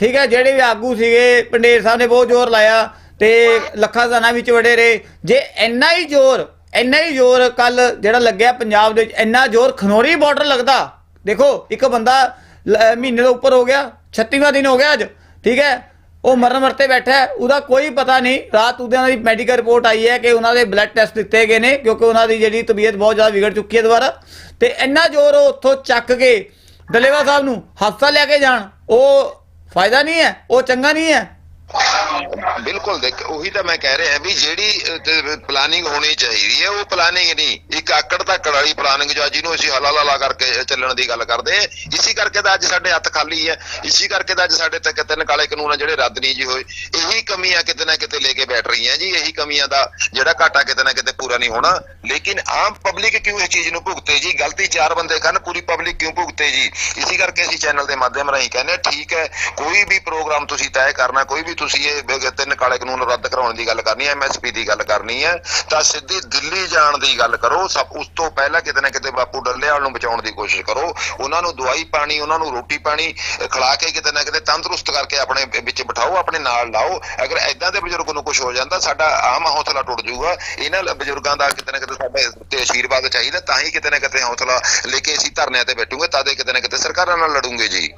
ਠੀਕ ਹੈ, ਜਿਹੜੇ ਵੀ ਆਗੂ ਸੀਗੇ, ਪੰਡੇਰ ਸਾਹਿਬ ਨੇ ਬਹੁਤ ਜ਼ੋਰ ਲਾਇਆ ਤੇ ਲੱਖਾਂ ਜ਼ਾਨਾ ਵਿੱਚ ਵੜੇ ਰਹੇ। ਜੇ ਇੰਨਾ ਹੀ ਜ਼ੋਰ, ਇੰਨਾ ਹੀ ਜ਼ੋਰ ਕੱਲ ਜਿਹੜਾ ਲੱਗਿਆ ਪੰਜਾਬ ਦੇ ਵਿੱਚ, ਇੰਨਾ ਜ਼ੋਰ ਖਨੋਰੀ ਬਾਰਡਰ ਲੱਗਦਾ। ਦੇਖੋ, ਇੱਕ ਬੰਦਾ ਲ- ਮਹੀਨੇ ਤੋਂ ਉੱਪਰ ਹੋ ਗਿਆ 36ਵਾਂ ਦਿਨ ਹੋ ਗਿਆ ਅੱਜ, ਠੀਕ ਹੈ, ਉਹ ਮਰਨ ਮਰਤੇ ਬੈਠਾ ਉਹਦਾ ਕੋਈ ਪਤਾ ਨਹੀਂ, ਰਾਤ ਉਹਦੇ ਦੀ ਮੈਡੀਕਲ ਰਿਪੋਰਟ ਆਈ ਹੈ ਕਿ ਉਹਨਾਂ ਦੇ ਬਲੱਡ ਟੈਸਟ ਦਿੱਤੇ ਗਏ ਨੇ, ਕਿਉਂਕਿ ਉਹਨਾਂ ਦੀ ਜਿਹੜੀ ਤਬੀਅਤ ਬਹੁਤ ਜ਼ਿਆਦਾ ਵਿਗੜ ਚੁੱਕੀ ਹੈ ਦੁਬਾਰਾ। ਤੇ ਇੰਨਾ ਜ਼ੋਰ ਉਹ ਉੱਥੋਂ ਚੱਕ ਕੇ ਦਲੇਵਾ ਸਾਹਿਬ ਨੂੰ ਹਸਪਤਾਲ ਲੈ ਕੇ ਜਾਣ, ਉਹ ਫਾਇਦਾ ਨਹੀਂ ਹੈ ਉਹ ਚੰਗਾ ਨਹੀਂ ਹੈ। ਬਿਲਕੁਲ ਦੇਖ, ਉਹੀ ਤਾਂ ਮੈਂ ਕਹਿ ਰਿਹਾ ਵੀ ਜਿਹੜੀ ਪਲਾਨਿੰਗ ਹੋਣੀ ਚਾਹੀਦੀ ਹੈ, ਉਹ ਪਲਾਨਿੰਗ ਨਹੀਂ। ਇੱਕ ਆਕੜ ਧਾਕੜ ਵਾਲੀ ਪਲਾਨਿੰਗ ਜੋ ਜਿਹਨੂੰ ਅਸੀਂ ਹਲਾਲਾਲਾ ਕਰਕੇ ਚੱਲਣ ਦੀ ਗੱਲ ਕਰਦੇ ਇਸੇ ਕਰਕੇ ਤਾਂ ਅੱਜ ਸਾਡੇ ਹੱਥ ਖਾਲੀ ਹੈ। ਇਸੇ ਕਰਕੇ ਤਾਂ ਅੱਜ ਸਾਡੇ ਤੱਕ ਤਿੰਨ ਕਾਲੇ ਕਾਨੂੰਨ ਜਿਹੜੇ ਰੱਦ ਨਹੀਂ ਜੀ ਹੋਏ। ਇਹੀ ਕਮੀਆਂ ਕਿਤੇ ਨਾ ਕਿਤੇ ਲੈ ਕੇ ਬੈਠ ਰਹੀਆਂ ਜੀ। ਇਹੀ ਕਮੀਆਂ ਦਾ ਜਿਹੜਾ ਘਾਟਾ ਕਿਤੇ ਨਾ ਕਿਤੇ ਪੂਰਾ ਨਹੀਂ ਹੋਣਾ। ਲੇਕਿਨ ਆਮ ਪਬਲਿਕ ਕਿਉਂ ਇਸ ਚੀਜ਼ ਨੂੰ ਭੁਗਤੇ ਜੀ? ਗਲਤੀ ਚਾਰ ਬੰਦੇ ਕਰਨ ਪੂਰੀ ਪਬਲਿਕ ਕਿਉਂ ਭੁਗਤੇ ਜੀ? ਇਸੇ ਕਰਕੇ ਅਸੀਂ ਚੈਨਲ ਦੇ ਮਾਧਿਅਮ ਰਾਹੀਂ ਕਹਿੰਦੇ ਠੀਕ ਹੈ, ਕੋਈ ਵੀ ਪ੍ਰੋਗਰਾਮ ਤੁਸੀਂ ਤੈਅ ਕਰਨਾ, ਕੋਈ ਵੀ ਤੁਸੀਂ ਇਹ ਤਿੰਨ ਕਾਲੇ ਕਾਨੂੰਨ ਰੱਦ ਕਰਾਉਣ ਦੀ ਗੱਲ ਕਰਨੀ ਹੈ ਐਮਐਸਪੀ ਦੀ ਗੱਲ ਕਰਨੀ ਹੈ, ਤਾਂ ਸਿੱਧੀ ਦਿੱਲੀ ਜਾਣ ਦੀ ਗੱਲ ਕਰੋ, ਸਭ ਉਸ ਤੋਂ ਪਹਿਲਾਂ ਕਿਤੇ ਨਾ ਕਿਤੇ ਬਾਪੂ ਡੱਲੇਵਾਲ ਨੂੰ ਬਚਾਉਣ ਦੀ ਕੋਸ਼ਿਸ਼ ਕਰੋ। ਉਹਨਾਂ ਨੂੰ ਦਵਾਈ ਪਾਣੀ, ਉਹਨਾਂ ਨੂੰ ਰੋਟੀ ਪਾਣੀ, ਖਿਲਾ ਕੇ ਕਿਤੇ ਨਾ ਕਿਤੇ ਤੰਦਰੁਸਤ ਕਰਕੇ ਆਪਣੇ ਵਿੱਚ ਬਿਠਾਓ, ਆਪਣੇ ਨਾਲ ਲਾਓ। ਅਗਰ ਐਦਾਂ ਦੇ ਬਜ਼ੁਰਗ ਨੂੰ ਕੁਝ ਹੋ ਜਾਂਦਾ, ਸਾਡਾ ਆਮ ਹੌਸਲਾ ਟੁੱਟ ਜਾਊਗਾ। ਇਹਨਾਂ ਬਜ਼ੁਰਗਾਂ ਦਾ ਕਿਤੇ ਨਾ ਕਿਤੇ ਸਾਡੇ ਤੇ ਆਸ਼ੀਰਵਾਦ ਚਾਹੀਦਾ, ਤਾਂ ਹੀ ਕਿਤੇ ਨਾ ਕਿਤੇ ਹੌਸਲਾ ਲੈ ਕੇ ਅਸੀਂ ਧਰਨਿਆਂ ਤੇ ਬੈਠੂਗੇ ਤਦੇ ਕਿਤੇ ਨਾ ਕਿਤੇ ਸਰਕਾਰਾਂ ਨਾਲ ਲੜੂਗੇ ਜੀ।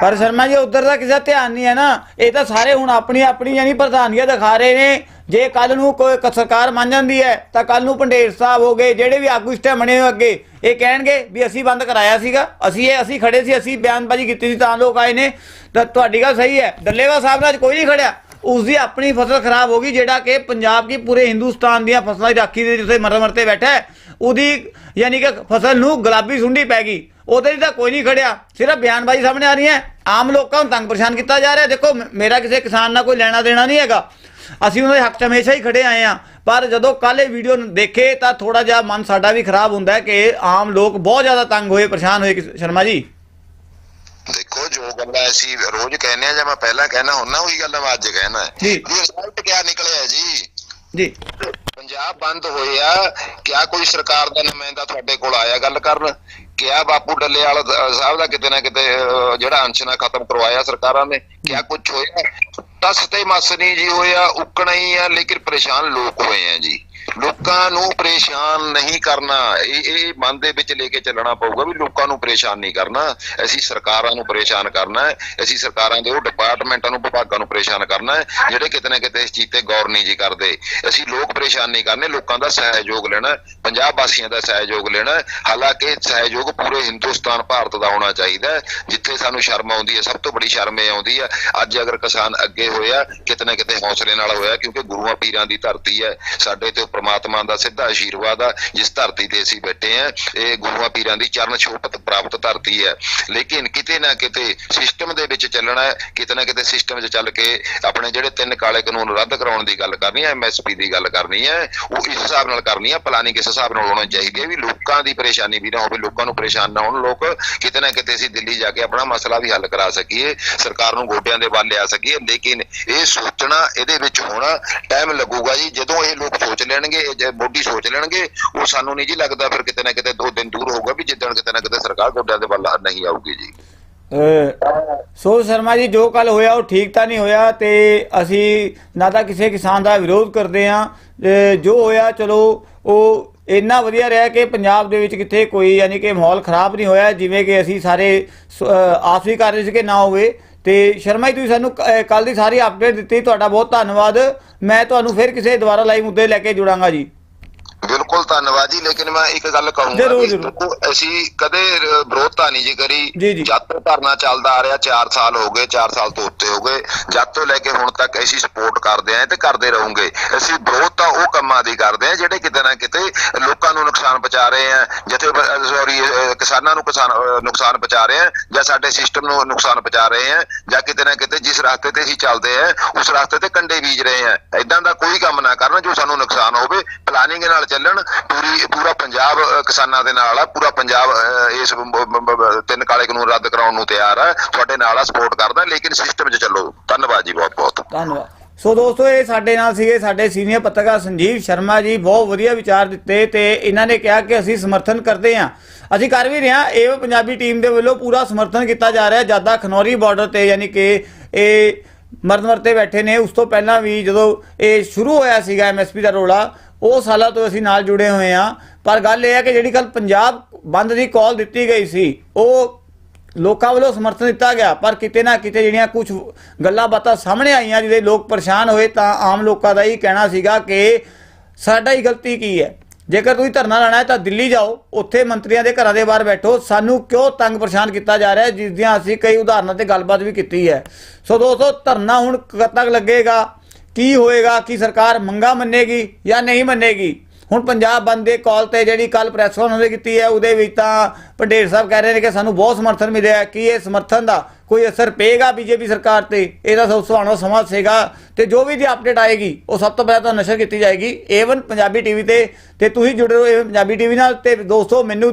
ਪਰ ਸ਼ਰਮਾ ਜੀ, ਉਧਰ ਦਾ ਕਿਸੇ ਦਾ ਧਿਆਨ ਨਹੀਂ ਹੈ ਨਾ। ਇਹ ਤਾਂ ਸਾਰੇ ਹੁਣ ਆਪਣੀ ਆਪਣੀ ਯਾਨੀ ਪ੍ਰਧਾਨੀਆਂ ਦਿਖਾ ਰਹੇ ਨੇ। ਜੇ ਕੱਲ ਨੂੰ ਕੋਈ ਸਰਕਾਰ ਮੰਨ ਜਾਂਦੀ ਹੈ, ਤਾਂ ਕੱਲ ਨੂੰ ਪੰਡੇਰ ਸਾਹਿਬ ਹੋ ਗਏ, ਜਿਹੜੇ ਵੀ ਆਗੂ ਇਸ ਟਾਈਮ ਬਣੇ ਹੋਏ ਅੱਗੇ, ਇਹ ਕਹਿਣਗੇ ਵੀ ਅਸੀਂ ਬੰਦ ਕਰਾਇਆ ਸੀਗਾ, ਅਸੀਂ ਇਹ, ਅਸੀਂ ਖੜੇ ਸੀ, ਅਸੀਂ ਬਿਆਨਬਾਜ਼ੀ ਕੀਤੀ ਸੀ, ਤਾਂ ਲੋਕ ਆਏ ਨੇ। ਤਾਂ ਤੁਹਾਡੀ ਗੱਲ ਸਹੀ ਹੈ। ਦੱਲੇਵਾ ਸਾਹਿਬ ਨਾਲ ਅੱਜ ਕੋਈ ਨਹੀਂ ਖੜਿਆ। ਉਸ ਦੀ ਆਪਣੀ ਫਸਲ ਖਰਾਬ ਹੋ ਗਈ, ਜਿਹੜਾ ਕਿ ਪੰਜਾਬ ਕੀ ਪੂਰੇ ਹਿੰਦੁਸਤਾਨ ਦੀਆਂ ਫਸਲਾਂ ਦੀ ਰਾਖੀ ਦੇ ਜਿੱਥੇ ਮਰ ਮਰਤੇ ਬੈਠਾ ਉਹਦੀ ਯਾਨੀ ਕਿ ਫਸਲ ਨੂੰ ਗੁਲਾਬੀ ਸੁੰਡੀ ਪੈ ਗਈ। ਉਹਦੇ ਲਈ ਤਾਂ ਕੋਈ ਨਹੀਂ ਖੜਿਆ। ਸਿਰਫ ਬਿਆਨਬਾਜ਼ੀ ਸਾਹਮਣੇ ਆ ਰਹੀ ਹੈ। ਆਮ ਲੋਕਾਂ ਨੂੰ ਤੰਗ ਪਰੇਸ਼ਾਨ ਕੀਤਾ ਜਾ ਰਿਹਾ। ਦੇਖੋ ਮੇਰਾ ਕਿਸੇ ਕਿਸਾਨ ਨਾਲ ਕੋਈ ਲੈਣਾ ਦੇਣਾ ਨਹੀਂ ਹੈਗਾ। ਅਸੀਂ ਉਹਨਾਂ ਦੇ ਹੱਕ 'ਚ ਹਮੇਸ਼ਾ ਹੀ ਖੜੇ ਆਏ ਆ ਪਰ ਜਦੋਂ ਕੱਲ ਇਹ ਵੀਡੀਓ ਦੇਖੇ ਤਾਂ ਥੋੜਾ ਜਿਹਾ ਮਨ ਸਾਡਾ ਵੀ ਖਰਾਬ ਹੁੰਦਾ ਕਿ ਆਮ ਲੋਕ ਬਹੁਤ ਜ਼ਿਆਦਾ ਤੰਗ ਹੋਏ ਪਰੇਸ਼ਾਨ ਹੋਏ ਸ਼ਰਮਾ ਜੀ। ਦੇਖੋ ਜੋ ਗੱਲਾਂ ਅਸੀਂ ਰੋਜ਼ ਕਹਿੰਦੇ ਆ ਜਾਂ ਮੈਂ ਪਹਿਲਾਂ ਕਹਿਣਾ ਹੁੰਨਾ ਉਹੀ ਗੱਲਾਂ ਮੈਂ ਅੱਜ ਕਹਿਣਾ ਜੀ। ਰਿਜ਼ਲਟ ਕਿਆ ਨਿਕਲਿਆ ਜੀ? ਜੀ। ਪੰਜਾਬ ਬੰਦ ਹੋਏ ਆ ਕਿਆ ਕੋਈ ਸਰਕਾਰ ਦਾ ਨੁਮਾਇੰਦਾ ਤੁਹਾਡੇ ਕੋਲ ਆਇਆ? ਗੱਲ ਕਰਨ। ਕਿਆ ਬਾਪੂ ਡੱਲੇਵਾਲ ਦ- ਸਾਹਿਬ ਦਾ ਕਿਤੇ ਨਾ ਕਿਤੇ ਜਿਹੜਾ ਅੰਸ਼ਨਾ ਖਤਮ ਕਰਵਾਇਆ ਸਰਕਾਰਾਂ ਨੇ ਕਿਆ ਕੁਝ ਹੋਇਆ? ਤਸ ਤੇ ਮਸ ਨਹੀਂ ਜੀ ਹੋਇਆ ਉੱਕਣਾ ਹੀ ਆ ਲੇਕਿਨ ਪਰੇਸ਼ਾਨ ਲੋਕ ਹੋਏ ਆ ਜੀ। ਲੋਕਾਂ ਨੂੰ ਪਰੇਸ਼ਾਨ ਨਹੀਂ ਕਰਨਾ। ਇਹ ਇਹ ਮਨ ਦੇ ਵਿੱਚ ਲੈ ਕੇ ਚੱਲਣਾ ਪਊਗਾ ਵੀ ਲੋਕਾਂ ਨੂੰ ਪਰੇਸ਼ਾਨ ਨਹੀਂ ਕਰਨਾ। ਅਸੀਂ ਸਰਕਾਰਾਂ ਨੂੰ ਪਰੇਸ਼ਾਨ ਕਰਨਾ ਹੈ। ਅਸੀਂ ਸਰਕਾਰਾਂ ਦੇ ਉਹ ਡਿਪਾਰਟਮੈਂਟਾਂ ਨੂੰ, ਵਿਭਾਗਾਂ ਨੂੰ ਪਰੇਸ਼ਾਨ ਕਰਨਾ ਹੈ, ਜਿਹੜੇ ਕਿਤੇ ਨਾ ਕਿਤੇ ਇਸ ਚੀਜ਼ ਤੇ ਗੌਰ ਨਹੀਂ ਜੀ ਕਰਦੇ। ਅਸੀਂ ਲੋਕ ਪਰੇਸ਼ਾਨ ਨਹੀਂ ਕਰਨੇ, ਲੋਕਾਂ ਦਾ ਸਹਿਯੋਗ ਲੈਣਾ ਪੰਜਾਬ ਵਾਸੀਆਂ ਦਾ ਸਹਿਯੋਗ ਲੈਣਾ ਹਾਲਾਂਕਿ ਸਹਿਯੋਗ ਪੂਰੇ ਹਿੰਦੁਸਤਾਨ, ਭਾਰਤ ਦਾ ਹੋਣਾ ਚਾਹੀਦਾ ਜਿੱਥੇ ਸਾਨੂੰ ਸ਼ਰਮ ਆਉਂਦੀ ਹੈ, ਸਭ ਤੋਂ ਬੜੀ ਸ਼ਰਮ ਇਹ ਆਉਂਦੀ ਹੈ, ਅੱਜ ਅਗਰ ਕਿਸਾਨ ਅੱਗੇ ਹੋਇਆ, ਕਿਤੇ ਨਾ ਕਿਤੇ ਹੌਸਲੇ ਨਾਲ ਹੋਇਆ, ਕਿਉਂਕਿ ਗੁਰੂਆਂ ਪੀਰਾਂ ਦੀ ਧਰਤੀ ਹੈ, ਸਾਡੇ ਤੇ ਪ੍ਰਮਾਤਮਾ ਦਾ ਸਿੱਧਾ ਆਸ਼ੀਰਵਾਦ ਆ, ਜਿਸ ਧਰਤੀ ਤੇ ਅਸੀਂ ਬੈਠੇ ਆ, ਇਹ ਗੁਰੂਆਂ ਪੀਰਾਂ ਦੀ ਚਰਨ ਛੋਪਤ ਪ੍ਰਾਪਤ ਧਰਤੀ ਹੈ। ਲੇਕਿਨ ਕਿਤੇ ਨਾ ਕਿਤੇ ਸਿਸਟਮ ਦੇ ਵਿੱਚ ਚੱਲਣਾ ਹੈ, ਕਿਤੇ ਨਾ ਕਿਤੇ ਸਿਸਟਮ 'ਚ ਚੱਲ ਕੇ ਆਪਣੇ ਜਿਹੜੇ ਤਿੰਨ ਕਾਲੇ ਕਾਨੂੰਨ ਰੱਦ ਕਰਾਉਣ ਦੀ ਗੱਲ ਕਰਨੀ ਹੈ ਐਮਐਸਪੀ ਦੀ ਗੱਲ ਕਰਨੀ ਹੈ, ਉਹ ਇਸ ਹਿਸਾਬ ਨਾਲ ਕਰਨੀ ਹੈ ਪਲਾਨਿੰਗ ਇਸ ਹਿਸਾਬ ਨਾਲ ਹੋਣੀ ਚਾਹੀਦੀ ਹੈ ਵੀ ਲੋਕਾਂ ਦੀ ਪਰੇਸ਼ਾਨੀ ਵੀ ਨਾ ਹੋਵੇ, ਲੋਕਾਂ ਨੂੰ ਪਰੇਸ਼ਾਨ ਨਾ ਹੋਣ, ਲੋਕ ਕਿਤੇ ਨਾ ਕਿਤੇ ਅਸੀਂ ਦਿੱਲੀ ਜਾ ਕੇ ਆਪਣਾ ਮਸਲਾ ਵੀ ਹੱਲ ਕਰਾ ਸਕੀਏ, ਸਰਕਾਰ ਨੂੰ ਗੋਡਿਆਂ ਦੇ ਵੱਲ ਲਿਆ ਸਕੀਏ, ਲੇਕਿਨ ਇਹ ਸੋਚਣਾ, ਇਹਦੇ ਵਿੱਚ ਹੋਣਾ ਟਾਈਮ ਲੱਗੂਗਾ ਜੀ, ਜਦੋਂ ਇਹ ਲੋਕ ਸੋਚ ਲੈਣ ਲੈਣਗੇ ਮੋਢੀ ਸੋਚ ਲੈਣਗੇ, ਉਹ ਸਾਨੂੰ ਨਹੀਂ ਜੀ ਲੱਗਦਾ ਫਿਰ ਕਿਤੇ ਨਾ ਕਿਤੇ ਦੋ ਦਿਨ ਦੂਰ ਹੋਊਗਾ ਵੀ ਜਿੱਦਣ ਕਿਤੇ ਨਾ ਕਿਤੇ ਸਰਕਾਰ ਗੋਡਿਆਂ ਦੇ ਵੱਲ ਨਹੀਂ ਆਊਗੀ ਜੀ। ਸੋ ਸ਼ਰਮਾ ਜੀ, ਜੋ ਕੱਲ ਹੋਇਆ ਉਹ ਠੀਕ ਤਾਂ ਨਹੀਂ ਹੋਇਆ ਤੇ ਅਸੀਂ ਨਾ ਤਾਂ ਕਿਸੇ ਕਿਸਾਨ ਦਾ ਵਿਰੋਧ ਕਰਦੇ ਆ ਜੋ ਹੋਇਆ ਚਲੋ, ਉਹ ਇੰਨਾ ਵਧੀਆ ਰਿਹਾ ਕਿ ਪੰਜਾਬ ਦੇ ਵਿੱਚ ਕਿਤੇ ਕੋਈ ਯਾਨੀ ਕਿ ਮਾਹੌਲ ਖਰਾਬ ਨਹੀਂ ਹੋਇਆ, ਜਿਵੇਂ ਕਿ ਅਸੀਂ ਸਾਰੇ ਆਸ ਵੀ ਕਰ ਰਹੇ ਸੀ ਕਿ ਨਾ ਹੋਵੇ। ਤੇ ਸ਼ਰਮਾ ਜੀ, ਤੁਸੀਂ ਸਾਨੂੰ ਕੱਲ ਦੀ ਸਾਰੀ ਅਪਡੇਟ ਦਿੱਤੀ, ਤੁਹਾਡਾ ਬਹੁਤ ਧੰਨਵਾਦ। ਮੈਂ ਤੁਹਾਨੂੰ ਫਿਰ ਕਿਸੇ ਦੁਬਾਰਾ ਲਾਈਵ ਮੁੱਦੇ ਲੈ ਕੇ ਜੁੜਾਂਗਾ ਜੀ। ਬਿਲਕੁਲ ਧੰਨਵਾਦ ਜੀ ਲੇਕਿਨ ਮੈਂ ਇੱਕ ਗੱਲ ਕਹੂੰਗਾ। ਦੇਖੋ, ਅਸੀਂ ਕਦੇ ਅਹ, ਵਿਰੋਧਤਾ ਨਹੀਂ ਜੀ ਕਰੀ। ਜਦ ਤੋਂ ਧਰਨਾ ਚੱਲਦਾ ਆ ਰਿਹਾ 4 ਸਾਲ ਹੋ ਗਏ 4 ਸਾਲ ਤੋਂ ਉੱਤੇ ਹੋ ਗਏ। ਜਦ ਤੋਂ ਲੈ ਕੇ ਹੁਣ ਤੱਕ ਅਸੀਂ ਸਪੋਰਟ ਕਰਦੇ ਆਂ ਤੇ ਕਰਦੇ ਰਹੋਗੇ। ਅਸੀਂ ਵਿਰੋਧਤਾ ਉਹ ਕੰਮਾਂ ਦੀ ਕਰਦੇ ਆਂ ਜਿਹੜੇ ਕਿਤੇ ਨਾ ਕਿਤੇ ਲੋਕਾਂ ਨੂੰ ਨੁਕਸਾਨ ਪਹੁੰਚਾ ਰਹੇ ਆ ਜਿੱਥੇ ਸੌਰੀ ਕਿਸਾਨਾਂ ਨੂੰ ਕਿਸਾਨ ਨੁਕਸਾਨ ਪਹੁੰਚਾ ਰਹੇ ਆ ਜਾਂ ਸਾਡੇ ਸਿਸਟਮ ਨੂੰ ਨੁਕਸਾਨ ਪਹੁੰਚਾ ਰਹੇ ਆ ਜਾਂ ਕਿਤੇ ਨਾ ਕਿਤੇ ਜਿਸ ਰਸਤੇ ਤੇ ਅਸੀਂ ਚੱਲਦੇ ਆ ਉਸ ਰਸਤੇ ਤੇ ਕੰਡੇ ਬੀਜ ਰਹੇ ਆ। ਇਦਾਂ ਦਾ ਕੋਈ ਕੰਮ ਨਾ ਕਰਨ ਜੋ ਸਾਨੂੰ ਨੁਕਸਾਨ ਹੋਵੇ। ਪਲਾਨਿੰਗ ਨਾਲ ਚੱਲਣ, ਪੂਰੀ, ਪੂਰਾ ਪੰਜਾਬ ਕਿਸਾਨਾਂ ਦੇ ਨਾਲ ਆ, ਪੂਰਾ ਪੰਜਾਬ ਇਸ ਤਿੰਨ ਕਾਲੇ ਕਾਨੂੰਨ ਰੱਦ ਕਰਾਉਣ ਨੂੰ ਤਿਆਰ ਆ, ਤੁਹਾਡੇ ਨਾਲ ਆ ਸਪੋਰਟ ਕਰਦਾ, ਲੇਕਿਨ ਸਿਸਟਮ 'ਚ ਚੱਲੋ। ਧੰਨਵਾਦ ਜੀ ਬਹੁਤ ਬਹੁਤ। ਧੰਨਵਾਦ। ਸੋ ਦੋਸਤੋ, ਇਹ ਸਾਡੇ ਨਾਲ ਸੀਗੇ ਸਾਡੇ ਸੀਨੀਅਰ ਪੱਤਰਕਾਰ ਸੰਜੀਵ ਸ਼ਰਮਾ ਜੀ, ਬਹੁਤ ਵਧੀਆ ਵਿਚਾਰ ਦਿੱਤੇ ਤੇ ਇਹਨਾਂ ਨੇ ਕਿਹਾ ਕਿ ਅਸੀਂ ਸਮਰਥਨ ਕਰਦੇ ਹਾਂ। ਅਸੀਂ ਕਰ ਵੀ ਰਹੇ ਹਾਂ, ਇਹ ਪੰਜਾਬੀ ਟੀਮ ਦੇ ਵੱਲੋਂ ਪੂਰਾ ਸਮਰਥਨ ਕੀਤਾ ਜਾ ਰਿਹਾ ਜ਼ਿਆਦਾ ਖਨੌਰੀ ਬਾਰਡਰ ਤੇ ਯਾਨੀ ਕਿ ਇਹ ਮਰਦ ਮਰਤੇ ਬੈਠੇ ਨੇ, ਉਸ ਤੋਂ ਪਹਿਲਾਂ ਵੀ ਜਦੋਂ ਇਹ ਸ਼ੁਰੂ ਹੋਇਆ ਸੀਗਾ ਐਮਐਸਪੀ ਦਾ ਰੋਲਾ ਉਹ ਸਾਲਾਂ ਤੋਂ ਅਸੀਂ ਨਾਲ ਜੁੜੇ ਹੋਏ ਹਾਂ। ਪਰ ਗੱਲ ਇਹ ਹੈ ਕਿ ਜਿਹੜੀ ਕੱਲ ਪੰਜਾਬ ਬੰਦ ਦੀ ਕਾਲ ਦਿੱਤੀ ਗਈ ਸੀ, ਉਹ ਲੋਕਾਂ ਵੱਲੋਂ ਸਮਰਥਨ ਦਿੱਤਾ ਗਿਆ। ਪਰ ਕਿਤੇ ਨਾ ਕਿਤੇ ਜਿਹੜੀਆਂ ਕੁਝ ਗੱਲਾਂ ਬਾਤਾਂ ਸਾਹਮਣੇ ਆਈਆਂ, ਜਿਹਦੇ ਲੋਕ ਪਰੇਸ਼ਾਨ ਹੋਏ, ਤਾਂ ਆਮ ਲੋਕਾਂ ਦਾ ਹੀ ਕਹਿਣਾ ਸੀਗਾ ਕਿ ਸਾਡਾ ਹੀ ਗਲਤੀ ਕੀ ਹੈ? ਜੇਕਰ ਤੁਸੀਂ ਧਰਨਾ ਲਾਣਾ ਹੈ ਤਾਂ ਦਿੱਲੀ ਜਾਓ, ਉੱਥੇ ਮੰਤਰੀਆਂ ਦੇ ਘਰਾਂ ਦੇ ਬਾਹਰ ਬੈਠੋ। ਸਾਨੂੰ ਕਿਉਂ ਤੰਗ ਪਰੇਸ਼ਾਨ ਕੀਤਾ ਜਾ ਰਿਹਾ ਹੈ, ਜਿਸ ਦੀਆਂ ਅਸੀਂ ਕਈ ਉਦਾਹਰਨਾਂ ਤੇ ਗੱਲਬਾਤ ਵੀ ਕੀਤੀ ਹੈ। ਸੋ ਦੋਸਤੋ, ਧਰਨਾ ਹੁਣ ਕਦ ਤੱਕ ਲੱਗੇਗਾ? ਕੀ ਹੋਏਗਾ? ਕਿ ਸਰਕਾਰ ਮੰਗਾ ਮੰਨੇਗੀ ਜਾਂ ਨਹੀਂ ਮੰਨੇਗੀ? ਹੁਣ ਪੰਜਾਬ ਬੰਦ ਦੇ ਕਾਲ ਤੇ ਜਿਹੜੀ ਕੱਲ ਪ੍ਰੈਸ ਕਾਨਫਰੰਸ ਕੀਤੀ ਹੈ, ਉਹਦੇ ਵਿੱਚ ਤਾਂ ਪੰਡੇਰ ਸਾਹਿਬ ਕਹਿ ਰਹੇ ਨੇ ਕਿ ਸਾਨੂੰ ਬਹੁਤ ਸਮਰਥਨ ਮਿਲਿਆ ਕਿ ਇਹ ਸਮਰਥਨ ਦਾ ਕੋਈ ਅਸਰ ਪਏਗਾ ਬੀਜੇਪੀ ਸਰਕਾਰ ਤੇ? ਇਹਦਾ ਸਭ ਸੁਹਾਣਾ ਸਮਾਂ ਸੀਗਾ ਤੇ ਜੋ ਵੀ ਦੀ ਅਪਡੇਟ ਆਏਗੀ, ਉਹ ਸਭ ਤੋਂ ਪਹਿਲਾਂ ਤਾਂ ਨਸ਼ਰ ਕੀਤੀ ਜਾਏਗੀ। ਏਵਨ ਪੰਜਾਬੀ ਟੀਵੀ ਤੇ ਤੇ ਤੁਸੀਂ ਜੁੜੇ ਰਹੋ ਏਵਨ ਪੰਜਾਬੀ ਟੀਵੀ ਨਾਲ ਤੇ ਦੋਸਤੋ, ਮੈਨੂੰ